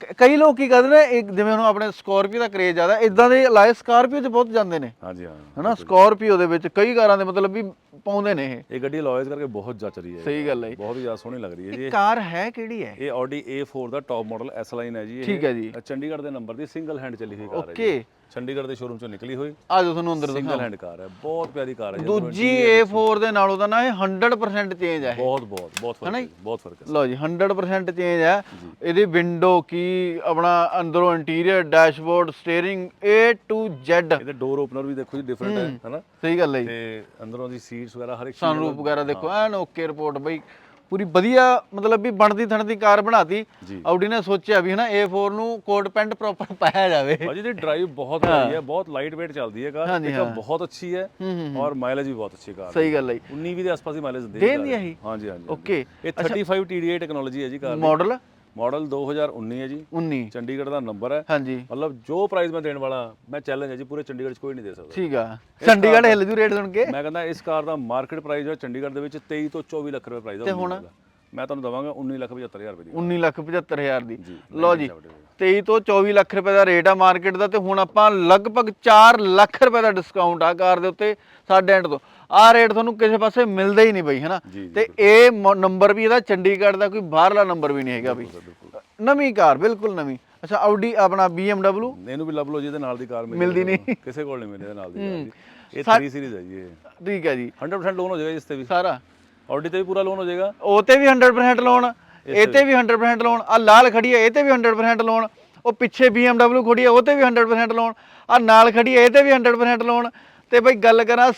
ਕ- ਕਈ ਲੋਕ ਕੀ ਕਰਦੇ ਨੇ ਇੱਕ ਜਿਵੇਂ ਹੁਣ ਆਪਣੇ ਸਕੋਰਪੀਓ ਦਾ ਕਰੇਜ ਜ਼ਿਆਦਾ ਇਦਾਂ ਦੇ ਅਲਾਈ ਸਕੋਰਪੀਓ 'ਚ ਬਹੁਤ ਜਾਂਦੇ ਨੇ। ਹਾਂਜੀ ਹਾਂ ਹਨਾ ਸਕੋਰਪੀਓ ਦੇ ਵਿੱਚ ਕਈ ਕਾਰਾਂ ਦੇ ਮਤਲਬ ਵੀ ਪਾਉਂਦੇ ਨੇ ਇਹ। ਇਹ ਗੱਡੀ ਲੋਇਸ ਕਰਕੇ ਬਹੁਤ ਜੱਚ ਰਹੀ ਹੈ। ਸਹੀ ਗੱਲ ਹੈ ਜੀ। ਬਹੁਤ ਹੀ ਜ਼ਿਆਦਾ ਸੋਹਣੀ ਲੱਗ ਰਹੀ ਹੈ ਜੀ। ਇਹ ਕਾਰ ਹੈ ਕਿਹੜੀ ਹੈ? ਇਹ Audi A4 ਦਾ ਟੌਪ ਮਾਡਲ S ਲਾਈਨ ਹੈ ਜੀ। ਇਹ ਠੀਕ ਹੈ ਜੀ। ਚੰਡੀਗੜ੍ਹ ਦੇ ਨੰਬਰ ਦੀ ਸਿੰਗਲ ਹੈਂਡ ਚੱਲੀ ਹੋਈ ਕਾਰ ਹੈ ਜੀ। ਓਕੇ। ਚੰਡੀਗੜ੍ਹ ਦੇ ਸ਼ੋਰੂਮ ਚੋਂ ਨਿਕਲੀ ਹੋਈ। ਆ ਜਾਓ ਤੁਹਾਨੂੰ ਅੰਦਰ ਸਿੰਗਲ ਦਿਖਾਓ। ਹੈਂਡ ਕਾਰ ਹੈ ਬਹੁਤ ਪਿਆਰੀ ਕਾਰ ਹੈ ਜੀ ਦੂਜੀ A4 ਦੇ ਨਾਲੋਂ ਤਾਂ ਨਾ ਇਹ 100% ਚੇਂਜ ਹੈ। ਬਹੁਤ ਬਹੁਤ ਬਹੁਤ ਫ਼ਰਕ ਹੈ ਜੀ, ਬਹੁਤ ਫ਼ਰਕ ਹੈ। ਲਓ ਜੀ 100% ਚੇਂਜ ਹੈ ਇਹਦੀ ਵਿੰਡੋ ਕੀ ਆਪਣਾ ਅੰਦਰੋਂ interior dashboard steering A to Z ਇਹਦੇ ਡੋਰ ਓਪਨਰ ਵੀ ਦੇਖੋ ਜੀ ਡਿਫਰੈਂਟ ਹੈ ਹੈਨਾ? ਸਹੀ ਗੱਲ ਹੈ ਜੀ। ਤੇ ਅੰਦਰੋਂ ਦੀ ਸੀਟਸ ਵਗੈਰਾ ਹਰ ਇੱਕ ਚੀਜ਼ ਸਨਰੂਪ ਵਗੈਰਾ ਦੇਖੋ ਐਨ ਓਕੇ ਰਿਪੋਰਟ ਬਈ। ਪੂਰੀ ਵਧੀਆ ਮਤਲਬ ਵੀ ਬਣਦੀ ਥਣਦੀ ਕਾਰ ਬਣਾਤੀ। ਜੀ। ਆਡੀ ਨੇ ਸੋਚਿਆ ਵੀ ਹਨਾ A4 ਨੂੰ ਕੋਟ ਪੈਂਟ ਪ੍ਰੋਪਰ ਪਾਇਆ ਜਾਵੇ। ਭਾਜੀ ਦੀ ਡਰਾਈਵ ਬਹੁਤ ਹੈ। ਬਹੁਤ ਲਾਈਟ weight ਚੱਲਦੀ ਹੈ ਕਾਰ। ਹਾਂਜੀ, ਪਿਕਅਪ ਬਹੁਤ ਅੱਛੀ ਹੈ ਔਰ ਮਾਈਲੇਜ ਵੀ ਬਹੁਤ ਅੱਛੀ ਕਾਰ ਸਹੀ ਗੱਲ ਹੈ 19 ਵੀ ਦੇ ਆਸ-ਪਾਸ ਹੀ ਮਾਈਲੇਜ ਦਿੰਦੀ ਦੇ ਹੈ ਦਿੰਦੀ ਕਾਰ। ਹੈ ਇਹ? ਹਾਂਜੀ ਹਾਂਜੀ ਓਕੇ। ਇਹ 35 TDI ਟੈਕਨੋਲੋਜੀ ਹੈ ਜੀ ਕਾਰ ਦੀ। ਮਾਡਲ ਮਾਡਲ 2019 ਹੈ ਜੀ। 19 ਚੰਡੀਗੜ੍ਹ ਦਾ ਨੰਬਰ ਹੈ। ਹਾਂਜੀ। ਮਤਲਬ ਜੋ ਪ੍ਰਾਈਸ ਮੈਂ ਦੇਣ ਵਾਲਾ ਮੈਂ ਚੈਲੰਜ ਹੈ ਜੀ ਪੂਰੇ ਚੰਡੀਗੜ੍ਹ 'ਚ ਕੋਈ ਨਹੀਂ ਦੇ ਸਕਦਾ। ਠੀਕ ਆ। ਚੰਡੀਗੜ੍ਹ ਹਿੱਲ ਜੂ ਰੇਟ ਸੁਣ ਕੇ। ਮੈਂ ਕਹਿੰਦਾ ਇਸ ਕਾਰ ਦਾ ਮਾਰਕੀਟ ਪ੍ਰਾਈਸ ਹੈ ਚੰਡੀਗੜ੍ਹ ਦੇ ਵਿੱਚ 23 ਤੋਂ 24 ਲੱਖ ਰੁਪਏ ਪ੍ਰਾਈਸ ਹੈ ਹੁਣ? ਮੈਂ ਤੁਹਾਨੂੰ ਦਵਾਂਗਾ 19 ਲੱਖ 75000 ਰੁਪਏ ਦੀ। 19 ਲੱਖ 75 ਹਜ਼ਾਰ ਦੀ। ਜੀ, ਲਓ ਜੀ 23 ਤੋਂ 24 ਲੱਖ ਰੁਪਏ ਦਾ ਰੇਟ ਆ ਮਾਰਕੀਟ ਦਾ ਤੇ ਹੁਣ ਆਪਾਂ ਲਗਭਗ 4 ਲੱਖ ਰੁਪਏ ਦਾ ਡਿਸਕਾਊਂਟ ਆ ਕਾਰ ਦੇ ਉੱਤੇ ਸਾਡੇ ਐਂਡ ਤੋਂ। ਆਹ ਰੇਟ ਤੁਹਾਨੂੰ ਕਿਸੇ ਪਾਸੇ ਮਿਲਦਾ ਹੀ ਨਹੀਂ ਬਈ ਹਨਾ? ਤੇ ਇਹ ਨੰਬਰ ਵੀ ਇਹਦਾ ਚੰਡੀਗੜ੍ਹ ਦਾ ਕੋਈ ਬਾਹਰਲਾ ਨੰਬਰ ਵੀ ਨਹੀਂ ਹੈਗਾ ਬਈ। ਨਵੀਂ ਕਾਰ ਬਿਲਕੁਲ ਨਵੀਂ। ਅੱਛਾ ਆਡੀ ਆਪਣਾ BMW? ਇਹਨੂੰ ਵੀ ਲੱਭ ਲਓ ਜੀ ਇਹਦੇ ਨਾਲ ਦੀ ਕਾਰ ਮਿਲ ਮਿਲਦੀ ਨਹੀਂ। ਕਿਸੇ ਕੋਲ ਨਹੀਂ ਮਿਲਦੀ ਇਹਦੇ ਨਾਲ ਦੀ ਕਾਰ। ਇਹ 3 ਸੀਰੀਜ਼ ਹੈ ਜੀ ਇਹ। ਠੀਕ ਹੈ ਜੀ। 100% ਲੋਨ ਹੋ ਜਾਏਗਾ ਇਸ ਤੇ ਵੀ। ਸਾਰਾ। ਆਡੀ ਤੇ ਵੀ ਪੂਰਾ ਲੋਨ ਹੋ ਜਾਏਗਾ। ਉਹ ਤੇ ਵੀ 100% ਲੋਨ ਇਹ ਤੇ ਵੀ। 100% ਲੋਨ ਆ ਲਾਲ ਖੜੀ ਹੈ ਇਹ ਤੇ ਵੀ 100% ਲੋਨ ਉਹ ਪਿੱਛੇ BMW ਖੜੀ ਹੈ ਉਹ ਤੇ ਵੀ 100% ਲੋਨ ਆ ਨਾਲ ਖੜੀ ਹੈ ਇਹ ਤੇ ਵੀ 100% ਲੋਨ ਤੇ ਬਈ ਗੱਲ ਕਰਾਂ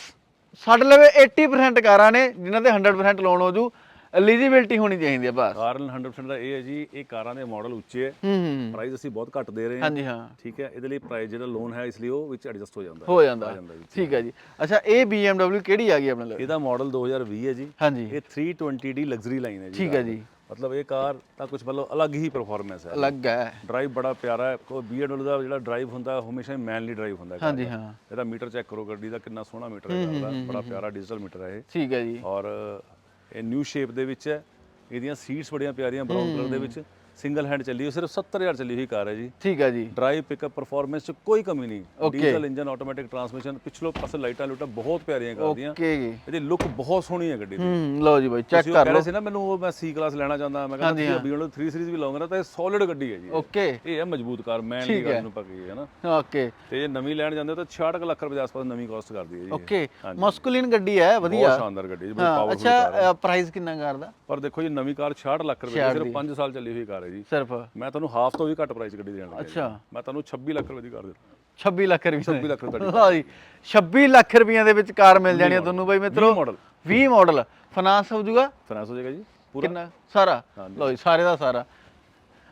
ਸਾਡੇ ਲਵੇ 80% ਕਾਰਾਂ ਨੇ ਜਿਨ੍ਹਾਂ ਤੇ 100% ਲੋਨ ਹੋ ਜੂ ਐਲੀਜੀਬਿਲਟੀ ਹੋਣੀ ਚਾਹੀਦੀ ਹੈ ਬਸ। ਕਾਰਨ 100% ਦਾ ਇਹ ਹੈ ਜੀ ਇਹ ਕਾਰਾਂ ਦੇ ਮਾਡਲ ਉੱਚੇ ਹੈ। ਹੂੰ ਪ੍ਰਾਈਸ ਅਸੀਂ ਬਹੁਤ ਘੱਟ ਦੇ ਰਹੇ ਹਾਂ। ਹਾਂਜੀ ਹਾਂ। ਠੀਕ ਹੈ ਇਹਦੇ ਲਈ ਪ੍ਰਾਈਸ ਜਿਹੜਾ ਲੋਨ ਹੈ ਇਸ ਲਈ ਉਹ ਵਿੱਚ ਐਡਜਸਟ ਹੋ ਜਾਂਦਾ ਹੈ। ਹੋ ਜਾਂਦਾ। ਆ ਠੀਕ ਹੈ ਜੀ। ਅੱਛਾ ਇਹ BMW ਕਿਹੜੀ ਆ ਗਈ ਆਪਣੇ ਲਈ? ਇਹਦਾ ਮਾਡਲ 2020 ਹੈ ਜੀ। ਹਾਂਜੀ। ਇਹ 320d ਲਗਜ਼ਰੀ ਲਾਈਨ ਹੈ ਜੀ ਠੀਕ ਹੈ ਜੀ। ਮਤਲਬ ਇਹ ਕਾਰ ਤਾਂ ਕੁਝ ਮਤਲਬ ਅਲੱਗ ਹੀ ਪਰਫਾਰਮੈਂਸ ਹੈ। ਅਲੱਗ ਹੈ। ਡਰਾਈਵ ਬੜਾ ਪਿਆਰਾ ਹੈ। ਕੋਈ BMW ਦਾ ਜਿਹੜਾ ਡਰਾਈਵ ਹੁੰਦਾ ਹਮੇਸ਼ਾ ਹੀ ਮੈਨਲੀ ਡਰਾਈਵ ਹੁੰਦਾ ਹਾਂਜੀ। ਹਾਂ। ਇਹਦਾ ਮੀਟਰ ਚੈੱਕ ਕਰੋ ਗੱਡੀ ਦਾ ਕਿੰਨਾ ਸੋਹਣਾ ਮੀਟਰ ਹੈ ਬੜਾ ਪਿਆਰਾ ਡਿਜੀਟਲ ਮੀਟਰ ਹੈ ਇਹ। ਠੀਕ ਹੈ ਜੀ। ਔਰ ਇਹ ਨਿਊ ਸ਼ੇਪ ਦੇ ਵਿੱਚ ਹੈ। ਇਹਦੀਆਂ ਸੀਟਸ ਬੜੀਆਂ ਪਿਆਰੀਆਂ ਬਰਾਊਨ ਕਲਰ ਦੇ ਵਿੱਚ। ਸਿੰਗਲ ਹੈਂਡ ਚੱਲੀ ਹੋਈ ਸਿਰਫ 70000 ਚੱਲੀ ਹੋਈ ਕਾਰ ਹੈ ਜੀ। ਠੀਕ ਹੈ ਜੀ। ਡਰਾਈਵ ਪਿਕਅਪ ਪਰਫਾਰਮੈਂਸ ਚ ਕੋਈ ਕਮੀ ਨਹੀਂ। Okay. Diesel engine automatic transmission ਪਿਛਲੋ ਪਾਸੇ ਲਾਈਟਾਂ ਲੂਟਾਂ ਬਹੁਤ ਪਿਆਰੀਆਂ ਕਰਦੀਆਂ ਓਕੇ ਇਹਦੀ ਲੁੱਕ ਬਹੁਤ ਸੋਹਣੀ ਹੈ ਗੱਡੀ ਦੀ। ਹੂੰ ਲਓ ਜੀ ਬਾਈ ਚੈੱਕ ਤੁਸੀਂ ਉਹ ਕਰ ਕਹਿ ਲਓ। ਰਹੇ ਸੀ ਨਾ ਮੈਨੂੰ ਉਹ ਮੈਂ ਸੀ ਕਲਾਸ ਲੈਣਾ ਚਾਹੁੰਦਾ ਮੈਂ ਕਹਿੰਦਾ ਤੁਸੀਂ BMW 3 ਸੀਰੀਜ਼ ਵੀ ਲਓਗੇ ਨਾ ਤਾਂ ਇਹ ਸੋਲਿਡ ਗੱਡੀ ਹੈ ਜੀ। ਇਹ। ਓਕੇ ਇਹ ਹੈ ਮਜ਼ਬੂਤ ਕਾਰ ਮੈਨ ਦੀ ਗੱਲ ਨੂੰ ਪੱਕੀ ਹੈ ਨਾ। ਓਕੇ ਤੇ ਜੇ ਨਵੀਂ ਲੈਣ ਜਾਂਦੇ ਹੋ ਤਾਂ 66 ਕੁ ਲੱਖ ਰੁਪਏ ਦੇ ਆਸ-ਪਾਸ ਨਵੀਂ ਕਾਸਟ ਕਰਦੀ ਹੈ ਜੀ ਇਹ। ਓਕੇ ਮਸਕੂਲਿਨ ਗੱਡੀ ਹੈ ਵਧੀਆ। ਬਹੁਤ ਸ਼ਾਨਦਾਰ ਗੱਡੀ ਹੈ ਜੀ ਬੜੀ ਹਾਂ ਪਾਵਰਫੁਲ ਕਾਰ ਹੈ। ਅੱਛਾ ਪ੍ਰਾਈਸ ਕਿੰਨਾ ਕਰਦਾ ਪਰ ਦੇਖੋ ਜੀ ਨਵੀਂ ਕਾਰ 66 ਲੱਖ ਰੁਪਏ ਦੀ ਸਿਰਫ 5 ਸਾਲ ਚੱਲੀ ਹੋਈ ਕਾਰ ਹੈ ਜੀ। ਸਿਰਫ? ਮੈਂ ਤੁਹਾਨੂੰ ਹਾਫ ਤੋਂ ਵੀ ਘੱਟ ਪ੍ਰਾਈਸ ਗੱਡੀ ਦੇਣ ਲੱਗਾ ਜੀ। ਅੱਛਾ। ਮੈਂ ਤੁਹਾਨੂੰ 26 ਲੱਖ ਰੁਪਏ ਦੀ ਕਾਰ ਦੇ 26 ਲੱਖ ਰੁਪਏ 26 ਲੱਖ ਰੁਪਏ ਲਓ ਜੀ 26 ਲੱਖ ਰੁਪਈਆਂ ਦੇ ਵਿੱਚ ਕਾਰ ਮਿਲ ਜਾਣੀ ਹੈ ਤੁਹਾਨੂੰ ਬਾਈ ਮਿੱਤਰੋ। ਮਾਡਲ 20 ਮਾਡਲ ਫਾਈਨਾਂਸ ਹੋ ਜਾਊਗਾ? ਫਾਈਨਾਂਸ ਹੋ ਜਾਏਗਾ ਜੀ ਪੂਰਾ। ਕਿੰਨਾ? ਸਾਰਾ? ਲਓ ਜੀ ਸਾਰੇ ਦਾ ਸਾਰਾ।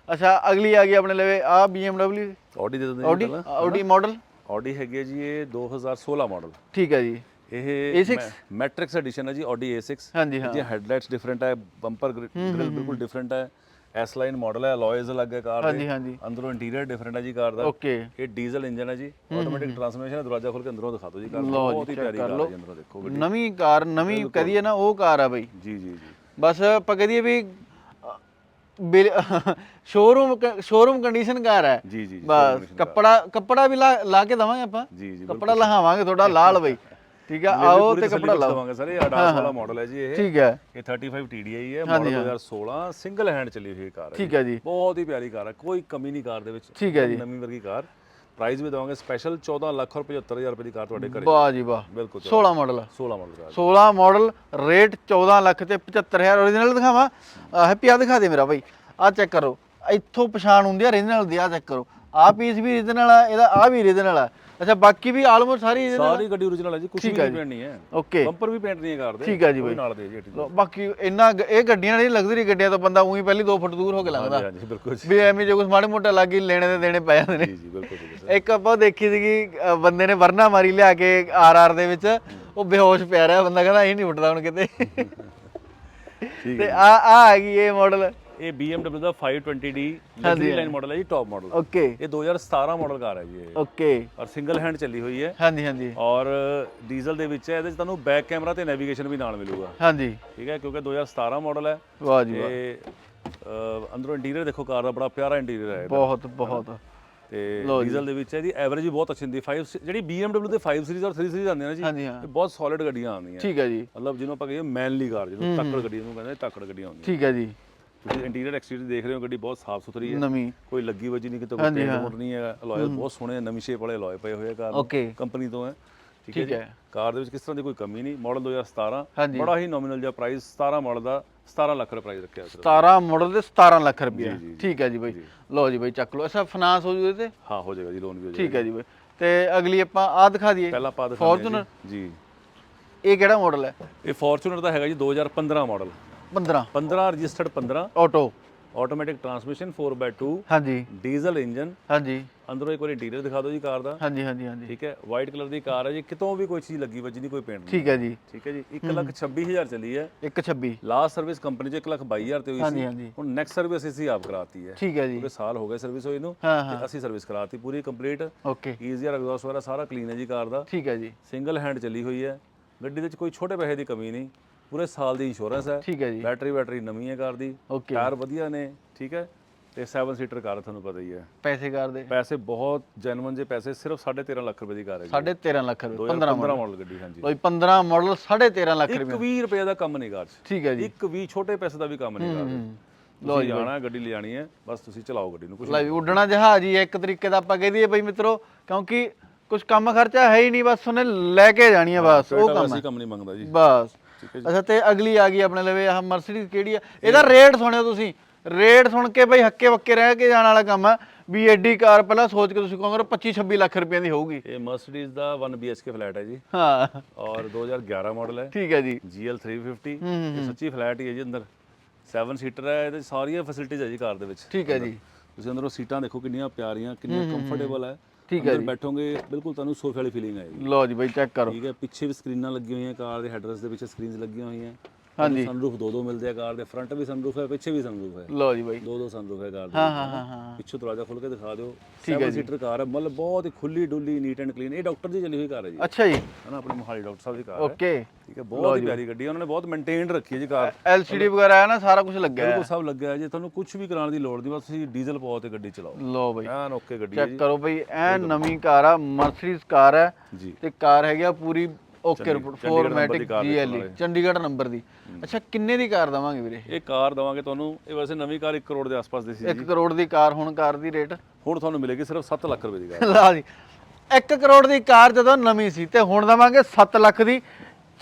ਅੱਛਾ ਅਗਲੀ ਆ ਗਈ ਆਪਣੇ ਲਵੇ ਆ BMW ਆਡੀ ਦੇ ਦਿੰਦੇ ਆਡੀ ਆਡੀ ਮਾਡਲ ਆਡੀ ਹੈਗੀ ਹੈ ਜੀ ਇਹ 2016 ਮਾਡਲ ਠੀਕ ਹੈ ਜੀ। ਇਹ A6? ਮੈਟ੍ਰਿਕਸ ਐਡੀਸ਼ਨ ਹੈ ਜੀ ਆਡੀ A6 ਹਾਂਜੀ ਹਾਂ। ਇਹਦੀਆਂ ਹੈਡਲਾਈਟਸ ਡਿਫਰੈਂਟ ਹੈ ਬੰਪਰ ਗ੍ਰਿਲ ਬਿਲਕੁਲ ਡਿਫਰੈਂਟ ਹੈ ਐਸ ਲਾਈਨ ਮਾਡਲ ਹੈ ਅਲੋਇਜ਼ ਅਲੱਗ ਹੈ ਕਾਰ ਦੇ। ਹਾਂਜੀ ਅੰਦਰੋਂ ਇੰਟੀਰੀਅਰ ਡਿਫਰੈਂਟ ਹੈ ਜੀ ਕਾਰ ਦਾ। ਓਕੇ ਇਹ ਡੀਜ਼ਲ ਇੰਜਨ ਹੈ ਜੀ। ਆਟੋਮੈਟਿਕ ਟਰਾਂਸਮਿਸ਼ਨ ਹੈ। ਦਰਵਾਜ਼ਾ ਖੋਲ ਕੇ ਅੰਦਰੋਂ ਦਿਖਾ ਦਿਓ ਜੀ ਕਾਰ ਲਓ ਬਹੁਤ ਹੀ ਪਿਆਰੀ ਕਰ। ਹੈ ਅੰਦਰੋਂ ਦੇਖੋ ਗੱਡੀ। ਨਵੀਂ ਕਾਰ ਨਵੀਂ ਕਹਦੀਏ ਨਾ ਉਹ ਕਾਰ ਆ ਬਈ। ਜੀ ਜੀ ਜੀ। ਬਸ ਆਪਾਂ ਕਹਦੀਏ ਵੀ ਸ਼ੋਰੂਮ ਸ਼ੋਰੂਮ ਕੰਡੀਸ਼ਨ ਕਾਰ ਹੈ। ਜੀ ਜੀ ਬਸ ਕੱਪੜਾ ਕੱਪੜਾ ਵੀ ਲਾ ਕੇ ਦਵਾਂਗੇ ਆਪਾਂ। ਜੀ ਜੀ ਕੱਪੜਾ ਲਹਾਵਾਂਗੇ ਥੋੜਾ ਲਾਲ ਬਈ। ਠੀਕ ਆ ਆਓ ਤੇ ਕੱਪੜਾ ਲਾਓ। ਦਵਾਂਗੇ ਸਰ ਇਹ ਅਡਾਸ ਵਾਲਾ ਮਾਡਲ ਹੈ ਜੀ ਇਹ। ਠੀਕ ਹੈ। ਇਹ 35 TDI ਹੈ ਮਾਡਲ 2016 ਸਿੰਗਲ ਹੈਂਡ ਚੱਲੀ ਹੋਈ ਕਾਰ ਹੈ ਠੀਕ ਹੈ ਜੀ। ਬਹੁਤ ਹੀ ਪਿਆਰੀ ਕਾਰ ਹੈ ਕੋਈ ਕਮੀ ਨਹੀਂ ਕਾਰ ਦੇ ਵਿੱਚ। ਠੀਕ ਹੈ ਜੀ। ਨਵੀਂ ਵਰਗੀ ਕਾਰ। ਪ੍ਰਾਈਸ ਵੀ ਦਵਾਂਗੇ ਸਪੈਸ਼ਲ 14 ਲੱਖ ਔਰ 75000 ਰੁਪਏ ਦੀ ਕਾਰ ਤੁਹਾਡੇ ਘਰੇ। ਵਾਹ ਜੀ ਵਾਹ। ਬਿਲਕੁਲ 16 model 16 model car. 16 model rate 14 lakh ਤੇ 75000 ਓਰੀਜਨਲ ਦਿਖਾਵਾਂ? ਹੈਪੀ ਆ ਦਿਖਾ ਦੇ ਮੇਰਾ ਭਾਈ ਆ ਚੈੱਕ ਕਰੋ। ਇੱਥੋਂ ਪਛਾਣ ਹੁੰਦੀ ਆ ਓਰੀਜਨਲ ਦੀ ਆ ਚੈੱਕ ਕਰੋ। ਆ ਪੀਸ ਵੀ ਓਰੀਜਨਲ ਆ ਇਹਦਾ ਆ ਵੀ ਓਰੀਜਨਲ ਆ। ਅੱਛਾ ਬਾਕੀ ਵੀ ਆਲਮੋਸਟ ਸਾਰੀ original ਸਾਰੀ ਗੱਡੀ ਓਰੀਜਨਲ ਹੈ ਜੀ ਕੁਝ ਵੀ ਪੇਂਟ ਨਹੀਂ ਹੈ। ਓਕੇ ਬੰਪਰ ਵੀ ਪੇਂਟ ਨਹੀਂ ਹੈ ਕਾਰ ਦੇ ਠੀਕ ਹੈ ਜੀ ਬਾਈ। ਨਾਲ ਦੇ ਜੀ ਲਓ, ਬਾਕੀ ਇੰਨਾ ਗ- ਇਹ ਗੱਡੀਆਂ ਨਹੀਂ ਲਗਜ਼ਰੀ ਗੱਡੀਆਂ ਤੋਂ ਬੰਦਾ ਉਹੀ ਪਹਿਲੀ 2 ਫੁੱਟ ਦੂਰ ਹੋ ਕੇ ਲੰਘਦਾ। ਹਾਂਜੀ ਹਾਂਜੀ ਬਿਲਕੁਲ ਜੀ। ਵੀ ਐਵੇਂ ਜੇ ਕੁਝ ਮਾੜੇ ਮੋਟਾ ਲੱਗੀ ਲੈਣੇ ਦੇ ਦੇਣੇ ਪੈ ਜਾਂਦੇ ਨੇ। ਜੀ ਜੀ ਬਿਲਕੁਲ ਜੀ ਇੱਕ ਆਪਾਂ ਦੇਖੀ ਸੀਗੀ ਅ, ਬੰਦੇ ਨੇ ਵਰਨਾ ਮਾਰੀ ਲਿਆ ਕੇ ਆਰ ਆਰ ਦੇ ਵਿੱਚ। ਉਹ ਬੇਹੋਸ਼ ਪਿਆ ਰਿਹਾ ਬੰਦਾ ਕਹਿੰਦਾ ਇਹ ਨਹੀਂ ਉੱਠਦਾ ਹੁਣ ਕਿਤੇ। ਠੀਕ ਤੇ ਆ ਆ ਹੈਗੀ ਇਹ ਮਾਡਲ ਇਹ BMW ਦਾ 520D ਲਗਜ਼ਰੀ ਲਾਈਨ ਮਾਡਲ ਹੈ ਜੀ ਟੌਪ ਮਾਡਲ ਓਕੇ। ਇਹ 2017 ਮਾਡਲ ਕਾਰ ਹੈ ਜੀ ਇਹ। ਓਕੇ। ਔਰ ਸਿੰਗਲ ਹੈਂਡ ਚੱਲੀ ਹੋਈ ਹੈ। ਹਾਂਜੀ ਹਾਂਜੀ। ਔਰ ਡੀਜ਼ਲ ਦੇ ਵਿੱਚ ਹੈ ਇਹਦੇ ਚ ਤੁਹਾਨੂੰ ਬੈਕ ਕੈਮਰਾ ਤੇ ਨੈਵੀਗੇਸ਼ਨ ਵੀ ਨਾਲ ਮਿਲੂਗਾ। ਹਾਂਜੀ। ਠੀਕ ਹੈ ਕਿਉਂਕਿ 2017 ਮਾਡਲ ਹੈ। ਵਾਹ ਜੀ ਵਾਹ। ਅੰਦਰੋਂ ਇੰਟੀਰੀਅਰ ਦੇਖੋ ਕਾਰ ਦਾ ਬੜਾ ਪਿਆਰਾ ਇੰਟੀਰੀਅਰ ਹੈ। ਬਹੁਤ ਬਹੁਤ। ਤੇ ਡੀਜ਼ਲ ਦੇ ਵਿੱਚ ਇਹਦੀ ਐਵਰੇਜ ਵੀ ਬਹੁਤ ਅੱਛੀ ਹੁੰਦੀ 5 ਜਿਹੜੀ BMW ਦੇ 5 ਸੀਰੀਜ਼ ਔਰ 3 ਸੀਰੀਜ਼ ਆਉਂਦੀਆਂ ਨੇ ਜੀ ਹਾਂ। ਇਹ ਬਹੁਤ ਸੋਲਿਡ ਗੱਡੀਆਂ ਆਉਂਦੀਆਂ। ਠੀਕ ਹੈ ਜੀ। ਮਤਲਬ ਜਿਹਨੂੰ ਆਪਾਂ ਕਹੀਏ ਮੈਨਲੀ ਕਾਰ ਜਿਹਨੂੰ ਤੱਕੜ ਗੱਡੀ ਨੂੰ ਕਹਿੰਦੇ ਤੱਕੜ ਗੱਡੀਆਂ ਆਉਂਦੀਆਂ। ਠੀਕ ਹੈ ਜੀ। ਤੁਸੀਂ ਇੰਟੀਰੀਅਰ ਐਕਸਟੀਰੀਅਰ ਦੇਖ ਰਹੇ ਹੋ ਗੱਡੀ ਬਹੁਤ ਸਾਫ਼ ਸੁਥਰੀ ਹੈ। ਨਵੀਂ। ਕੋਈ ਲੱਗੀ ਵੱਜੀ ਨਹੀਂ ਕਿਤੇ ਕੋਈ ਪੇਂਟ ਮੋਟ ਨਹੀਂ ਹੈ। ਅਲੋਏ ਬਹੁਤ ਸੋਹਣੇ ਨਵੀਂ ਸ਼ੇਪ ਵਾਲੇ ਅਲੋਏ ਪਏ ਹੋਏ ਆ ਕਾਰ ਕੰਪਨੀ ਤੋਂ ਹੈ। ਠੀਕ ਜੀ। ਹੈ। ਕਾਰ ਦੇ ਵਿੱਚ ਕਿਸ ਤਰ੍ਹਾਂ ਦੀ ਕੋਈ ਕਮੀ ਨਹੀਂ। ਮਾਡਲ 2017 ਹਾਂਜੀ। ਬੜਾ ਹੀ ਨੋਮੀਨਲ ਜਿਹਾ ਪ੍ਰਾਈਸ 17 ਮਾਡਲ ਦਾ 17 ਲੱਖ ਰੁਪਏ ਪ੍ਰਾਈਸ ਰੱਖਿਆ ਸਿਰਫ 17 ਮਾਡਲ ਦੇ 17 ਲੱਖ ਰੁਪਏ ਜੀ, ਜੀ। ਠੀਕ ਹੈ ਜੀ ਬਾਈ। ਲਓ ਜੀ ਬਾਈ ਚੱਕ ਲਓ। ਅੱਛਾ ਫਾਈਨਾਂਸ ਹੋ ਜੂ ਇਹਦੇ? ਤੇ ਹਾਂ ਹੋ ਜਾਏਗਾ ਜੀ ਲੋਨ ਵੀ ਹੋ ਜਾਏਗਾ ਠੀਕ ਹੈ ਜੀ ਬਾਈ। ਤੇ ਅਗਲੀ ਆਪਾਂ ਆ ਦਿਖਾ ਦਈਏ। ਪਹਿਲਾਂ ਆਪਾਂ ਦਿਖਾਉਂਦੇ ਹਾਂ ਜੀ। ਜੀ। ਇਹ ਕਿਹੜਾ ਮਾਡਲ ਹੈ? ਇਹ ਫੋਰਚੂਨਰ ਦਾ ਹੈਗਾ ਜੀ 2015 model 15 15 registered 15 auto automatic transmission 4x2 ਹਾਂਜੀ। ਡੀਜ਼ਲ ਇੰਜਨ ਹਾਂਜੀ। ਅੰਦਰੋਂ ਇੱਕ ਵਾਰ ਇੰਟੀਰੀਅਰ ਦਿਖਾ ਦਿਓ ਜੀ ਕਾਰ ਦਾ। ਹਾਂਜੀ ਹਾਂਜੀ ਹਾਂਜੀ। ਠੀਕ ਹੈ। ਵਾਈਟ ਕਲਰ ਦੀ ਕਾਰ ਹੈ ਜੀ। ਕਿਤੋਂ ਵੀ ਕੋਈ ਚੀਜ਼ ਲੱਗੀ ਵੱਜੀ ਨਹੀਂ ਕੋਈ ਪੇਂਟ ਨਹੀਂ ਠੀਕ ਹੈ ਜੀ। ਠੀਕ ਹੈ ਜੀ। 126000 ਚੱਲੀ ਹੈ। 126 ਲਾਸਟ ਸਰਵਿਸ ਕੰਪਨੀ ਚ 122000 ਤੇ ਹੋਈ ਹਾਂਜੀ ਸੀ। ਹਾਂਜੀ। ਹੁਣ ਨੈਕਸਟ ਸਰਵਿਸ ਅਸੀਂ ਆਪ ਕਰਾਤੀ ਹੈ। ਠੀਕ ਹੈ ਜੀ। ਪੂਰੇ ਸਾਲ ਹੋ ਗਏ ਸਰਵਿਸ ਹੋਈ ਨੂੰ ਤੇ ਅਸੀਂ ਸਰਵਿਸ ਕਰਾਤੀ ਪੂਰੀ ਕੰਪਲੀਟ ਓਕੇ ਈਜ਼ੀਅਰ ਐਗਜ਼ੌਸਟ ਵਗੈਰਾ ਸਾਰਾ ਕਲੀਨ ਹੈ ਜੀ ਕਾਰ ਦਾ। ਠੀਕ ਹੈ ਜੀ। ਸਿੰਗਲ ਹੈਂਡ ਚੱਲੀ ਹੋਈ ਹੈ। ਗੱਡੀ ਦੇ ਵਿੱਚ ਕੋਈ ਛੋਟੇ ਪੈਸੇ ਦੀ ਕਮੀ ਨਹੀਂ। ਪੂਰੇ ਸਾਲ ਦੀ ਇੰਸ਼ੋਰੈਂਸ ਹੈ। ਠੀਕ ਹੈ ਜੀ। ਬੈਟਰੀ ਬੈਟਰੀ ਨਵੀਂ ਹੈ ਕਾਰ ਦੀ। ਓਕੇ ਟਾਇਰ ਵਧੀਆ ਨੇ ਠੀਕ ਹੈ। ਤੇ 7 ਸੀਟਰ ਕਾਰ ਹੈ, ਤੁਹਾਨੂੰ ਪਤਾ ਹੀ ਹੈ। ਪੈਸੇ ਕਰ ਦੇ। ਪੈਸੇ ਬਹੁਤ ਜੈਨੂਇਨ ਜੇ ਪੈਸੇ ਸਿਰਫ 13.5 ਲੱਖ ਰੁਪਏ ਦੀ ਕਾਰ ਹੈ ਜੀ। 13.5 ਲੱਖ ਰੁਪਏ 15 15 ਮਾਡਲ ਗੱਡੀ ਹਾਂਜੀ। ਲੋਈ 15 ਮਾਡਲ 13.5 ਲੱਖ ਇੱਕ ਰੁਪਏ 20 ਰੁਪਏ ਦਾ ਕੰਮ ਨਹੀਂ ਕਾਰ 'ਚ। ਠੀਕ ਹੈ ਜੀ। ਇੱਕ ਵੀ ਛੋਟੇ ਪੈਸੇ ਦਾ ਵੀ ਕੰਮ ਨਹੀਂ ਕਾਰ। 'ਚ ਤੁਸੀਂ ਜਾਣਾ ਗੱਡੀ ਲਿਜਾਣੀ ਹੈ ਬਸ ਤੁਸੀਂ ਚਲਾਓ ਗੱਡੀ ਨੂੰ ਕੁਝ ਲੈ ਵੀ ਉੱਡਣਾ ਜਹਾਜ਼ ਹੀ ਹੈ ਇੱਕ ਤਰੀਕੇ ਦਾ ਆਪਾਂ ਕਹਿ ਦਈਏ ਬਈ ਮਿੱਤਰੋ ਕਿਉਂਕਿ ਕੁਝ ਕੰਮ ਖਰਚਾ ਹੈ ਹੀ ਨਹੀਂ ਬਸ ਉਹਨੇ ਲੈ ਕੇ ਜਾਣੀ ਹੈ ਬਸ ਉਹ ਕੰਮ ਅਸੀਂ ਕੰਮ ਨਹੀਂ ਮੰਗਦਾ ਜੀ। ਬਸ। ਅੱਛਾ ਤੇ ਅਗਲੀ ਆ ਗਈ ਆਪਣੇ ਲਵੇ ਆਹ ਮਰਸੀਡੀਜ਼ ਕਿਹੜੀ ਆ? ਇਹਦਾ ਰੇਟ ਸੁਣਿਓ ਤੁਸੀਂ। ਰੇਟ ਸੁਣ ਕੇ ਬਈ ਹੱਕੇ ਬੱਕੇ ਰਹਿ ਕੇ ਜਾਣ ਵਾਲਾ ਕੰਮ ਆ। ਵੀ ਐਡੀ ਕਾਰ ਪਹਿਲਾਂ ਸੋਚ ਕੇ ਤੁਸੀਂ ਕਹੋਗੇ 25 26 ਲੱਖ ਰੁਪਏ ਦੀ ਹੋਊਗੀ। ਇਹ ਮਰਸੀਡੀਜ਼ ਦਾ 1 BHK ਫਲੈਟ ਹੈ ਜੀ। ਹਾਂ। ਔਰ 2011 ਮਾਡਲ ਹੈ। ਠੀਕ ਹੈ ਜੀ। GL 350 ਇਹ ਸੱਚੀ ਫਲੈਟ ਹੀ ਹੈ ਜੀ ਅੰਦਰ। 7 ਸੀਟਰ ਹੈ ਇਹਦੇ ਸਾਰੀਆਂ ਫੈਸਿਲਿਟੀਆਂ ਹੈ ਜੀ ਕਾਰ ਦੇ ਵਿੱਚ। ਠੀਕ ਹੈ ਜੀ। ਤੁਸੀਂ ਅੰਦਰੋਂ ਸੀਟਾਂ ਦੇਖੋ ਕਿੰਨੀਆਂ ਪਿਆਰੀਆਂ ਕਿੰਨੀਆਂ ਕੰਫਰਟੇਬਲ ਹੈ। ਠੀਕ ਹੈ ਅੰਦਰ ਬੈਠੋਗੇ ਬਿਲਕੁਲ ਤੁਹਾਨੂੰ ਸੋਫੇ ਵਾਲੀ ਫੀਲਿੰਗ ਆਏਗੀ। ਲਓ ਜੀ ਬਈ ਚੈੱਕ ਕਰੋ। ਠੀਕ ਹੈ ਪਿੱਛੇ ਵੀ ਸਕਰੀਨਾਂ ਲੱਗੀਆਂ ਹੋਈਆਂ ਕਾਰ ਦੇ ਹੈਡਰਸ ਦੇ ਪਿੱਛੇ ਸਕਰੀਨਸ ਲੱਗੀਆਂ ਹੋਈਆਂ। ਹਾਂਜੀ। ਸਨਰੂਫ ਦੋ ਦੋ ਮਿਲਦੇ ਆ ਕਾਰ ਦੇ ਫਰੰਟ ਵੀ ਸਨਰੂਫ ਹੈ ਪਿੱਛੇ ਵੀ ਸਨਰੂਫ ਹੈ। ਲਓ ਜੀ ਬਈ। ਦੋ ਦੋ ਸਨਰੂਫ ਹੈ ਕਾਰ ਦੇ। ਹਾਂ ਹਾਂ ਹਾਂ ਹਾਂ। ਪਿੱਛੋਂ ਦਰਵਾਜ਼ਾ ਖੋਲ ਕੇ ਦਿਖਾ ਦਿਓ। ਠੀਕ ਹੈ ਸੀਟਰ ਕਾਰ ਹੈ ਮਤਲਬ ਬਹੁਤ ਹੀ ਖੁੱਲੀ ਡੁੱਲੀ ਨੀਟ ਐਂਡ ਕਲੀਨ ਇਹ ਡਾਕਟਰ ਦੀ ਚੱਲੀ ਹੋਈ ਕਾਰ ਹੈ ਜੀ। ਅੱਛਾ ਜੀ। ਹਨਾ ਆਪਣੇ ਮੋਹਾਲੀ ਡਾਕਟਰ ਸਾਹਿਬ ਦੀ ਕਾਰ ਹੈ। ਓਕੇ। ਠੀਕ ਹੈ ਬਹੁਤ ਹੀ ਪਿਆਰੀ ਗੱਡੀ ਹੈ। ਉਹਨਾਂ ਨੇ ਬਹੁਤ ਮੇਨਟੇਨਡ ਰੱਖੀ ਹੈ ਜੀ ਕਾਰ। ਐਲਸੀਡੀ ਵਗੈਰਾ ਹੈ ਨਾ ਸਾਰਾ ਕੁਝ ਲੱਗਿਆ ਹੈ। ਬਿਲਕੁਲ ਸਭ ਲੱਗਿਆ ਹੈ ਜੀ। ਤੁਹਾਨੂੰ ਕੁਝ ਵੀ ਕਰਾਉਣ ਦੀ ਲੋੜ ਨਹੀਂ ਬਸ ਤੁਸੀਂ ਡੀਜ਼ਲ ਪਾਓ ਤੇ ਗੱਡੀ ਚਲਾਓ। ਲਓ ਬਈ। ਐਨ ਓਕੇ ਗੱਡੀ ਹੈ ਚੈੱਕ ਕਰੋ ਬਈ ਐ ਨਵੀਂ ਕਾਰ ਆ ਮਰਸੀਡੀਜ਼ ਕਾਰ ਹੈ। ਤੇ ਕਾਰ ਹੈਗੀ ਆ ਪੂਰੀ ਓਕੇ ਰਿਪੋਰਟ ਫੋਰਮੈਟਿਕ ਦੀ ਜੀਐਲਈ ਚੰਡੀਗੜ੍ਹ ਨੰਬਰ ਦੀ। ਅੱਛਾ ਕਿੰਨੇ ਦੀ ਕਾਰ ਦਵਾਂਗੇ ਵੀਰੇ? ਇਹ ਕਾਰ ਦਵਾਂਗੇ ਤੁਹਾਨੂੰ ਇਹ ਵੈਸੇ ਨਵੀਂ ਕਾਰ 1 ਕਰੋੜ ਦੇ ਆਸ-ਪਾਸ ਦੀ ਸੀ 1 ਕਰੋੜ ਦੀ ਕਾਰ ਹੁਣ ਕਾਰ ਦੀ ਰੇਟ? ਹੁਣ ਤੁਹਾਨੂੰ ਮਿਲੇਗੀ ਸਿਰਫ 7 ਲੱਖ ਰੁਪਏ ਦੀ ਕਾਰ। ਲਾ ਜੀ 1 ਕਰੋੜ ਦੀ ਕਾਰ ਜਦੋਂ ਨਵੀਂ ਸੀ ਤੇ ਹੁਣ ਦਵਾਂਗੇ 7 ਲੱਖ ਦੀ।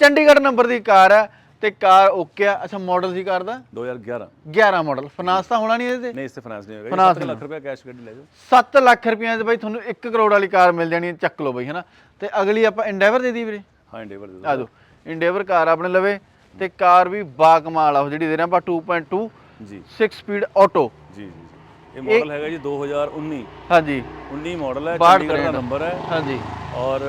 ਚੰਡੀਗੜ੍ਹ ਨੰਬਰ ਦੀ ਕਾਰ ਹੈ ਤੇ ਕਾਰ ਓਕੇ ਆ। ਅੱਛਾ ਮਾਡਲ ਸੀ ਕਾਰ ਦਾ? 2011 11 ਮਾਡਲ ਫਾਈਨਾਂਸ ਤਾਂ ਹੋਣਾ ਨਹੀਂ ਇਹਦੇ ਨਹੀਂ ਇਸ ਤੇ ਫਾਈਨਾਂਸ ਨਹੀਂ ਹੋਏਗਾ। 7 ਲੱਖ ਰੁਪਏ ਕੈਸ਼ ਗੱਡੀ ਲੈ ਜਾਓ। 7 ਲੱਖ ਰੁਪਈਆਂ 'ਚ ਬਈ ਤੁਹਾਨੂੰ 1 ਕਰੋੜ ਵਾਲੀ ਕਾਰ ਮਿਲ ਜਾਣੀ ਹੈ। ਚੱਕ ਲਓ ਬਈ ਹਨਾ? ਤੇ ਅਗਲੀ ਆਪਾਂ ਇੰਡੈਵਰ ਦੇ ਦੀ ਵੀਰੇ। ਹਾਂ ਇੰਡੇਵਰ ਦੇ ਆ ਜਾਓ ਇੰਡੇਵਰ ਕਾਰ ਆਪਣੇ ਲਵੇ ਤੇ ਕਾਰ ਵੀ ਬਾ ਕਮਾਲ ਆ ਉਹ ਜਿਹੜੀ ਦੇ ਰਹੇ ਆਪਾਂ 2.2 ਜੀ। 6 ਸਪੀਡ ਆਟੋ ਜੀ ਜੀ ਜੀ। ਇਹ ਮਾਡਲ ਹੈਗਾ ਜੀ 2019 ਹਾਂਜੀ। 19 ਮਾਡਲ ਹੈ ਬਾਹਠ ਚੰਡੀਗੜ੍ਹ ਦਾ। ਨੰਬਰ ਹੈ। ਹਾਂਜੀ। ਔਰ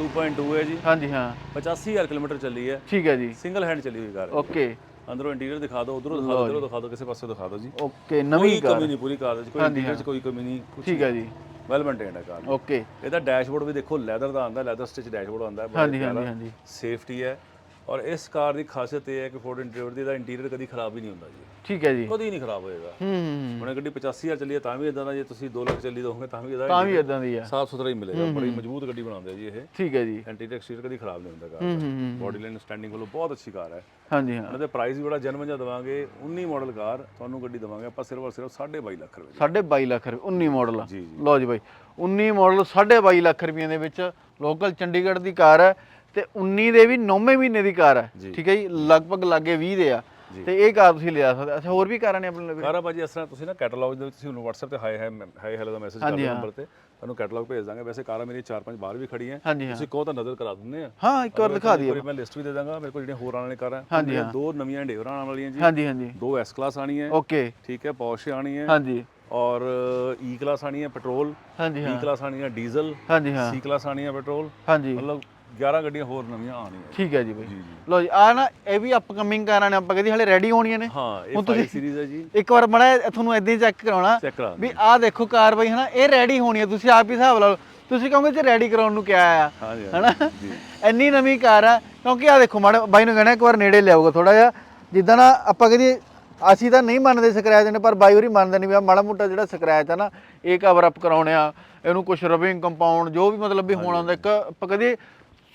2.2 ਹੈ ਜੀ। ਹਾਂਜੀ ਹਾਂ। 85000 ਕਿਲੋਮੀਟਰ ਚੱਲੀ ਹੈ। ਠੀਕ ਹੈ ਜੀ। ਸਿੰਗਲ ਹੈਂਡ ਚੱਲੀ ਹੋਈ ਕਾਰ ਹੈ। ਓਕੇ। ਅੰਦਰੋਂ ਇੰਟੀਰੀਅਰ ਦਿਖਾ ਦਿਓ ਉਧਰੋਂ ਦਿਖਾ ਦਿਓ ਦਿਖਾ ਦਿਓ ਕਿਸੇ ਪਾਸੇ ਦਿਖਾ ਦਿਓ ਜੀ। ਓਕੇ ਕੋਈ ਨਵੀਂ ਕਾਰ। ਕਮੀ ਨਹੀਂ ਪੂਰੀ ਕਾਰ ਦੇ ਵਿੱਚ ਕੋਈ ਇੰਟੀਰੀਅਰ 'ਚ ਕੋਈ ਕਮੀ ਨਹੀਂ ਠੀਕ ਹੈ ਜੀ। ਵੈਲ ਮੇਨਟੇਨਡ ਹੈ ਕਾਰ ਓਕੇ ਇਹਦਾ ਡੈਸ਼ਬੋਰਡ ਵੀ ਦੇਖੋ ਲੈਦਰ ਦਾ ਆਂਦਾ ਲੈਦਰ ਸਟਿਚ ਡੈਸ਼ਬੋਰਡ ਆਂਦਾ ਹੈ ਹਾਂਜੀ ਹਾਂਜੀ ਹਾਂਜੀ। ਸੇਫਟੀ ਹੈ। ਔਰ ਇਸ ਕਾਰ ਦੀ ਖਾਸੀਅਤ ਇਹ ਹੈ ਕਿ ਫੋਰਡ ਇੰਟੀਰੀਅਰ ਦੀ ਦਾ ਇੰਟੀਰੀਅਰ ਕਦੀ ਖਰਾਬ ਹੀ ਨਹੀਂ ਹੁੰਦਾ ਜੀ। ਠੀਕ ਹੈ ਜੀ। ਕਦੀ ਨਹੀਂ ਖਰਾਬ ਹੋਏਗਾ। ਹੂੰ ਹੁਣ ਇਹ ਗੱਡੀ 85000 ਚੱਲੀ ਹੈ ਤਾਂ ਵੀ ਇਦਾਂ ਦਾ ਜੇ ਤੁਸੀਂ 2 ਲੱਖ ਚੱਲੀ ਦੋਗੇ ਤਾਂ ਵੀ ਇਹਦਾ ਤਾਂ ਵੀ ਇਦਾਂ ਦੀ ਆ ਸਾਫ਼ ਸੁਥਰਾ ਹੀ ਮਿਲੇਗਾ ਬੜੀ ਮਜ਼ਬੂਤ ਗੱਡੀ ਬਣਾਉਂਦੇ ਆ ਜੀ ਇਹ। ਠੀਕ ਹੈ ਜੀ। ਇੰਟੀਰੀਅਰ ਐਕਸਟੀਰੀਅਰ ਕਦੀ ਖਰਾਬ ਨਹੀਂ ਹੁੰਦਾ ਕਾਰ ਬੋਡੀ ਲਾਈਨ ਸਟੈਂਡਿੰਗ ਵੱਲੋਂ ਬਹੁਤ ਅੱਛੀ ਕਾਰ ਹੈ। ਹਾਂਜੀ ਹਾਂ। ਉਹਨਾਂ ਦੇ ਪ੍ਰਾਈਸ ਵੀ ਬੜਾ ਜਨਮ ਜਿਹਾ ਦਵਾਂਗੇ। 19 ਮਾਡਲ ਕਾਰ ਤੁਹਾਨੂੰ ਗੱਡੀ ਦਵਾਂਗੇ ਆਪਾਂ ਸਿਰਫ ਸਿਰਫ 2.5 ਲੱਖ ਰੁਪਏ ਦੀ। 22.5 ਲੱਖ ਰੁਪਏ 19 ਮਾਡਲ ਲਓ ਜੀ ਬਾਈ 19 ਮਾਡਲ 22.5 ਲੱਖ ਰੁਪਏ ਦੇ ਵਿੱਚ ਲੋਕਲ ਚੰਡੀਗੜ੍ਹ ਦੀ ਕਾਰ ਹੈ। ਤੇ 19 ਦੇ ਵੀ 9ਵੇਂ ਮਹੀਨੇ ਦੀ ਕਾਰ ਹੈ। ਠੀਕ ਹੈ ਜੀ? ਲਗਭਗ ਲਾਗੇ 20 ਦੇ ਆ। ਤੇ ਇਹ ਕਾਰ ਤੁਸੀਂ ਲਿਆ ਸਕਦੇ ਅੱਛਾ ਹੋਰ ਵੀ ਕਾਰਾਂ ਨੇ ਆਪਣੇ ਲਈ? ਕਾਰਾ ਭਾਜੀ ਇਸ ਤਰ੍ਹਾਂ ਤੁਸੀਂ ਨਾ ਕੈਟਲੌਗ ਦੇ ਵਿੱਚ ਤੁਸੀਂ ਉਹਨੂੰ WhatsApp ਤੇ ਹਾਈ ਹਾਈ ਹੈਲੋ ਦਾ ਮੈਸੇਜ ਕਰ ਦਿਓ ਨੰਬਰ ਤੇ। ਤੁਹਾਨੂੰ ਕੈਟਲੌਗ ਭੇਜ ਦਾਂਗੇ। ਵੈਸੇ ਕਾਰਾਂ ਮੇਰੀ 4-5 ਬਾਹਰ ਵੀ ਖੜੀਆਂ ਹਾਂ। ਤੁਸੀਂ ਕਹੋ ਤਾਂ ਨਜ਼ਰ ਕਰਾ ਦਿੰਦੇ ਆ। ਹਾਂ ਇੱਕ ਵਾਰ ਦਿਖਾ ਦਈਏ ਮੈਂ ਲਿਸਟ ਵੀ ਦੇ ਦਾਂਗਾ। ਮੇਰੇ ਕੋਲ ਜਿਹੜੀਆਂ ਹੋਰ ਆਉਣ ਵਾਲੀਆਂ ਕਾਰਾਂ ਹਾਂਜੀ, ਹਾਂ। ਦੋ ਨਵੀਆਂ ਡੇਵਰਾਂ ਆਉਣ ਵਾਲੀਆਂ ਜੀ। ਹਾਂਜੀ ਹਾਂਜੀ। ਦੋ ਐਸ ਕਲਾਸ ਆਣੀ ਹੈ ਓਕੇ। ਠੀਕ ਹੈ ਪੌਸ਼ ਆਣੀ ਹੈ ਹਾਂਜੀ। ਔਰ ਈ ਕਲਾਸ ਆਣੀ ਹੈ ਪੈਟਰੋਲ ਹਾਂਜੀ ਹਾਂ। ਕਲਾਸ ਆਣੀ ਹੈ ਡੀਜ਼ਲ ਹਾਂਜੀ ਹਾਂ। ਸੀ ਕਲਾਸ ਆਣੀ ਹੈ ਪੈਟਰੋਲ ਹਾਂਜੀ। ਮਤਲਬ 11 ਗੱਡੀਆਂ ਹੋਰ ਨਵੀਆਂ ਆਣੀਆਂ ਠੀਕ ਹੈ ਜੀ ਬਾਈ। ਜੀ ਜੀ। ਆ ਨਾ ਇਹ ਵੀ ਅਪਕਮਿੰਗ ਕਾਰਾਂ ਨੇ ਆਪਾਂ ਕਹਿੰਦੇ ਹਲੇ ਰੈਡੀ ਹੋਣੀਆਂ ਨੇ। ਹਾਂ ਇਹ 5 ਸੀਰੀਜ਼ ਹੈ ਜੀ। ਇੱਕ ਵਾਰ ਮੜਾ ਤੁਹਾਨੂੰ ਇਦਾਂ ਹੀ ਚੈੱਕ ਕਰਾਉਣਾ। ਚੈੱਕ ਕਰਾ ਵੀ ਆਹ ਦੇਖੋ ਕਾਰਵਾਈ ਹਨਾ ਇਹ ਰੈਡੀ ਹੋਣੀ ਹੈ ਤੁਸੀਂ ਆਪ ਹੀ ਹਿਸਾਬ ਲਾ ਲਓ। ਤੁਸੀਂ ਕਹੋਗੇ ਤੇ ਰੈਡੀ ਕਰਾਉਣ ਨੂੰ ਕਿਆ ਆ ਹਨਾ? ਜੀ। ਇੰਨੀ ਨਵੀਂ ਕਾਰ ਆ ਕਿਉਂਕਿ ਆ ਦੇਖੋ ਮਾੜਾ ਬਾਈ ਨੂੰ ਕਹਿਣਾ ਇੱਕ ਵਾਰ ਨੇੜੇ ਲਿਆਊਗਾ ਥੋੜਾ ਜਿਹਾ। ਜਿੱਦਾਂ ਨਾ ਆਪਾਂ ਕਹਦੇ ਅਸੀਂ ਤਾਂ ਨਹੀਂ ਮੰਨਦੇ ਸਕ੍ਰੈਚ ਨੇ ਪਰ ਬਾਈ ਹੋਰੀ ਮੰਨਦੇ ਨਹੀਂ ਵੀ ਆਹ ਮਾੜਾ ਮੋਟਾ ਜਿਹੜਾ ਸਕ੍ਰੈਚ ਆ ਨਾ ਇਹ ਕਵਰ ਅਪ ਕਰਾਉਣੇ ਆ। ਇਹਨੂੰ ਕੁਝ ਰਬਿੰਗ ਕੰਪਾਊਂਡ ਜੋ ਵੀ ਮਤਲਬ ਵੀ ਹੋਣਾ ਹੁੰਦਾ ਇੱਕ ਆਪਾਂ ਕਹਦੇ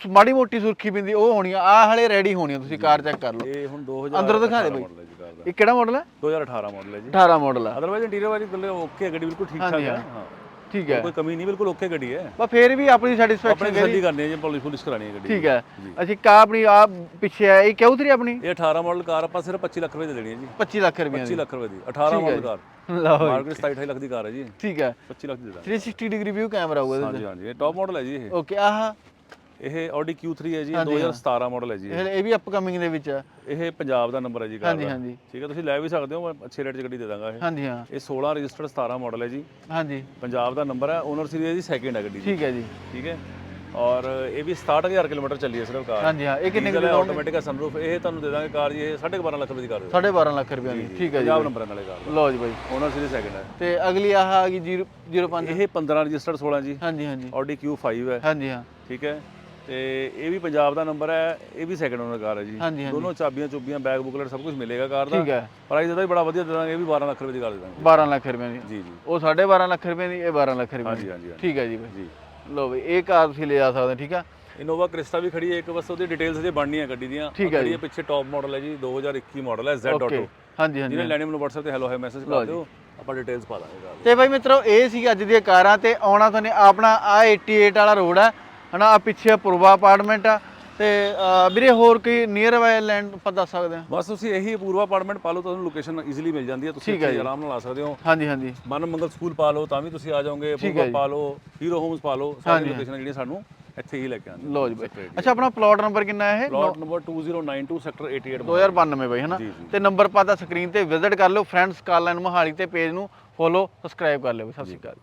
ਮਾੜੀ ਮੋਟੀ ਸੁਰਖੀ ਬਿੰਦੀ ਉਹ ਹੋਣੀ ਆ। ਆਹ ਹਲੇ ਰੈਡੀ ਹੋਣੀ ਆ ਤੁਸੀਂ ਕਾਰ ਚੈੱਕ ਕਰ ਲਓ। ਇਹ ਹੁਣ 2000 ਅੰਦਰੋਂ ਦਿਖਾ ਦੇ ਬਾਈ। ਮਾਡਲ ਹੈ ਜੀ ਕਾਰ ਦਾ। ਇਹ ਕਿਹੜਾ ਮਾਡਲ ਹੈ? 2018 ਮਾਡਲ ਹੈ ਜੀ। 18 ਮਾਡਲ ਆ ਅਦਰਵਾਈਜ਼ ਇੰਟੀਰੀਅਰ ਵਾਲੀ ਗੱਲੇ ਓਕੇ ਗੱਡੀ ਬਿਲਕੁਲ ਠੀਕ ਠਾਕ ਹਾਂਜੀ, ਹੈ। ਹਾਂ। ਹਾਂ। ਠੀਕ ਹੈ। ਕੋਈ ਕਮੀ ਨਹੀਂ ਬਿਲਕੁਲ ਓਕੇ ਗੱਡੀ ਹੈ। ਪਰ ਫੇਰ ਵੀ ਆਪਣੀ ਸੈਟੀਸਫੈਕਸ਼ਨ ਆਪਣੇ ਤਸੱਲੀ ਕਰਨੀ ਹੈ ਜੀ ਪੁਲਿਸ ਪੁਲਿਸ ਕਰਾਣੀ ਹੈ ਗੱਡੀ ਠੀਕ ਹੈ। ਜੀ। ਅਸੀਂ ਕਾ ਆਪਣੀ ਆ ਪਿੱਛੇ ਆ ਇਹ ਕਿਉਂ ਤਰੀ ਆਪਣੀ? ਇਹ 18 ਮਾਡਲ ਕਾਰ ਆਪਾਂ ਸਿਰਫ 25 ਲੱਖ ਰੁਪਏ ਦੇ ਦੇਣੀ ਹੈ ਜੀ। 25 ਲੱਖ ਰੁਪਏ 25 ਲੱਖ ਰੁਪਏ ਦੀ। 18 ਮਾਡਲ ਕਾਰ। ਲਓ ਜੀ, ਮਾਰਕੀਟ 27 ਲੱਖ ਦੀ ਕਾਰ ਹੈ ਜੀ। ਠੀਕ ਹੈ। 25 ਲੱਖ ਦੀ ਦੇ ਦਾਂਗੇ 360 ਡਿਗਰੀ ਵਿਊ ਕੈਮਰਾ ਹੋਊਗਾ ਇਹਦੇ ਹਾਂਜੀ ਹਾਂਜੀ। ਇਹ ਟੌਪ ਮਾਡਲ ਹੈ ਜੀ ਇਹ। ਓਕੇ ਆਹ ਇਹ Audi Q3 ਹੈ ਜੀ 2017 ਮਾਡਲ ਹੈ। ਜੀ ਇਹ। ਇਹ ਇਹ ਵੀ ਅਪਕਮਿੰਗ ਦੇ ਵਿੱਚ ਆ ਇਹ ਪੰਜਾਬ ਦਾ ਨੰਬਰ ਹੈ ਜੀ ਕਾਰ ਹਾਂਜੀ ਦਾ। ਹਾਂਜੀ। ਠੀਕ ਹੈ ਤੁਸੀਂ ਲੈ ਵੀ ਸਕਦੇ ਹੋ ਮੈਂ ਅੱਛੇ ਰੇਟ 'ਚ ਗੱਡੀ ਦੇ ਦਾਂਗਾ ਇਹ। ਹਾਂਜੀ ਹਾਂ। ਇਹ 16 ਰਜਿਸਟਰਡ 17 ਮਾਡਲ ਹੈ ਜੀ। ਹਾਂਜੀ। ਪੰਜਾਬ ਦਾ ਨੰਬਰ ਹੈ ਓਨਰ ਸੀਰੀਜ਼ ਦੀ ਸੈਕਿੰਡ ਹੈ ਗੱਡੀ ਦੀ ਠੀਕ ਹੈ ਜੀ। ਠੀਕ ਹੈ ਔਰ ਇਹ ਵੀ 67000 ਕਿਲੋਮੀਟਰ ਚੱਲੀ ਹੈ ਸਿਰਫ ਕਾਰ। ਹਾਂਜੀ ਹਾਂ ਇਹ ਕਿੰਨੇ ਹੈ ਆਟੋਮੈਟਿਕ ਹੈ ਸਨਰੂਫ ਇਹ ਤੁਹਾਨੂੰ ਦੇ ਦਾਂਗੇ ਕਾਰ ਜੀ ਇਹ 12.5 ਲੱਖ ਰੁਪਏ ਦੀ ਕਾਰ ਦੇ 12.5 ਲੱਖ ਰੁਪਏ ਦੀ ਠੀਕ ਹੈ ਜੀ। ਪੰਜਾਬ ਨੰਬਰ ਨਾਲੇ ਕਾਰ ਲਓ ਜੀ ਬਾਈ। ਓਨਰ ਸੀਰੀਜ਼ ਸੈਕਿੰਡ ਹੈ। ਤੇ ਅਗਲੀ ਆਹ ਆ ਗਈ 005 ਇਹ 15 ਰਜਿਸਟਰਡ 16 ਜੀ। ਹਾਂਜੀ ਹਾਂਜੀ। Audi Q5 ਹੈ। ਹਾਂਜੀ ਹਾਂ। ਠੀਕ ਹੈ। ਤੇ ਇਹ ਵੀ ਪੰਜਾਬ ਦਾ ਨੰਬਰ ਹੈ ਇਹ ਵੀ ਸੈਕਿੰਡ ਓਨਰ ਕਾਰ ਹੈ ਜੀ। ਹਾਂਜੀ ਹਾਂਜੀ। ਦੋਨੋਂ ਚਾਬੀਆਂ ਚੁੱਬੀਆਂ ਬੈਗ ਬੁਕਲੇਟ ਸਭ ਕੁਝ ਮਿਲੇਗਾ ਕਾਰ ਦਾ। ਠੀਕ ਹੈ। ਪ੍ਰਾਈਸ ਇਹਦਾ ਵੀ ਬੜਾ ਵਧੀਆ ਦੇ ਦਾਂਗੇ ਇਹ ਵੀ 12 ਲੱਖ ਰੁਪਏ ਦੀ ਕਾਰ ਦੇ ਦਾਂਗੇ। 12 ਲੱਖ ਰੁਪਏ ਦੀ। ਜੀ ਜੀ। ਉਹ 12.5 ਲੱਖ ਰੁਪਏ ਦੀ ਇਹ 12 ਲੱਖ ਰੁਪਏ ਹਾਂਜੀ ਦੀ। ਹਾਂਜੀ ਹਾਂਜੀ ਠੀਕ ਹੈ ਜੀ ਬਾਈ। ਜੀ। ਲਓ ਬਈ ਇਹ ਕਾਰ ਤੁਸੀਂ ਲੈ ਜਾ ਸਕਦੇ ਹੋ, ਠੀਕ ਆ? ਇਨੋਵਾ ਕ੍ਰਿਸਟਾ ਵੀ ਖੜੀ ਹੈ ਇੱਕ ਬਸ ਉਹਦੀ ਡਿਟੇਲਸ ਜੇ ਬਣਨੀਆਂ ਗੱਡੀ ਦੀਆਂ। ਠੀਕ ਹੈ ਹੈ ਪਿੱਛੇ ਟੌਪ ਮਾਡਲ ਹੈ ਜੀ 2021 ਮਾਡਲ ਹੈ Z ਓਕੇ Auto ਹਾਂਜੀ ਹਾਂਜੀ ਜਿਹਨੇ ਲੈਣੇ ਮੈਨੂੰ WhatsApp ਤੇ ਹੈਲੋ ਹੈ ਮੈਸੇਜ ਕਰ ਦਿਓ। ਆਪਾਂ ਡਿਟੇਲਸ ਪਾ ਦਾਂਗੇ ਕਾਰ ਤੇ ਬਾਈ ਮਿੱਤਰੋ ਇਹ ਸੀ ਅੱਜ ਦੀਆਂ ਕਾਰਾਂ ਤੇ ਆਉਣਾ ਤੁਹਾਨੂੰ ਆਪਣਾ ਆ 88 ਵਾਲਾ ਰੋਡ ਆ ਹਨਾ ਆ ਪਿੱਛੇ ਪੂਰਵਾ ਅਪਾਰਟਮੈਂਟ ਆ। ਤੇ ਵੀਰੇ ਹੋਰ ਕੋਈ ਨੀਅਰ ਬਾਈ ਲੈਂਡ ਆਪਾਂ ਦੱਸ ਸਕਦੇ ਹਾਂ? ਬਸ ਤੁਸੀਂ ਇਹੀ ਪੂਰਵਾ ਅਪਾਰਟਮੈਂਟ ਪਾ ਲਓ ਤੁਹਾਨੂੰ ਲੋਕੇਸ਼ਨ ਈਜ਼ੀਲੀ ਮਿਲ ਜਾਂਦੀ ਹੈ। ਤੁਸੀਂ ਇੱਥੇ। ਆਰਾਮ ਨਾਲ ਆ ਸਕਦੇ ਹੋ। ਹਾਂਜੀ ਹਾਂਜੀ। ਮਨ ਮੰਗਲ ਸਕੂਲ ਪਾ ਲਓ ਤਾਂ ਵੀ ਤੁਸੀਂ ਆ ਜਾਓਗੇ। ਪੂਰਵਾ। ਪਾ ਲਓ ਹੀਰੋ ਹੋਮਸ ਪਾ ਲਓ ਸਾਰੀ ਲੋਕੇਸ਼ਨ ਜਿਹੜੀਆਂ ਸਾਨੂੰ ਇੱਥੇ ਹੀ ਲੈ ਕੇ ਆਉਂਦੇ ਜੀ ਬਾਈ। ਅੱਛਾ ਆਪਣਾ ਪਲਾਟ ਨੰਬਰ ਕਿੰਨਾ ਹੈ ਇਹ? ਪਲਾਟ ਨੰਬਰ 2092 ਸੈਕਟਰ 88 2092 ਬਾਈ ਹਨਾ। ਤੇ ਨੰਬਰ ਪਾਤਾ ਸਕਰੀਨ ਤੇ ਵਿਜ਼ਿਟ ਕਰ ਲਿਓ। ਫਰੈਂਡਸ ਕਾਲ ਲਾਈਨ ਮੋਹਾਲੀ ਤੇ ਪੇਜ ਨੂੰ ਫੋਲੋ ਸਬਸਕ੍ਰਾਈਬ ਕਰ ਲਿਓ ਸਤਿ ਸ਼੍ਰੀ ਅਕਾਲ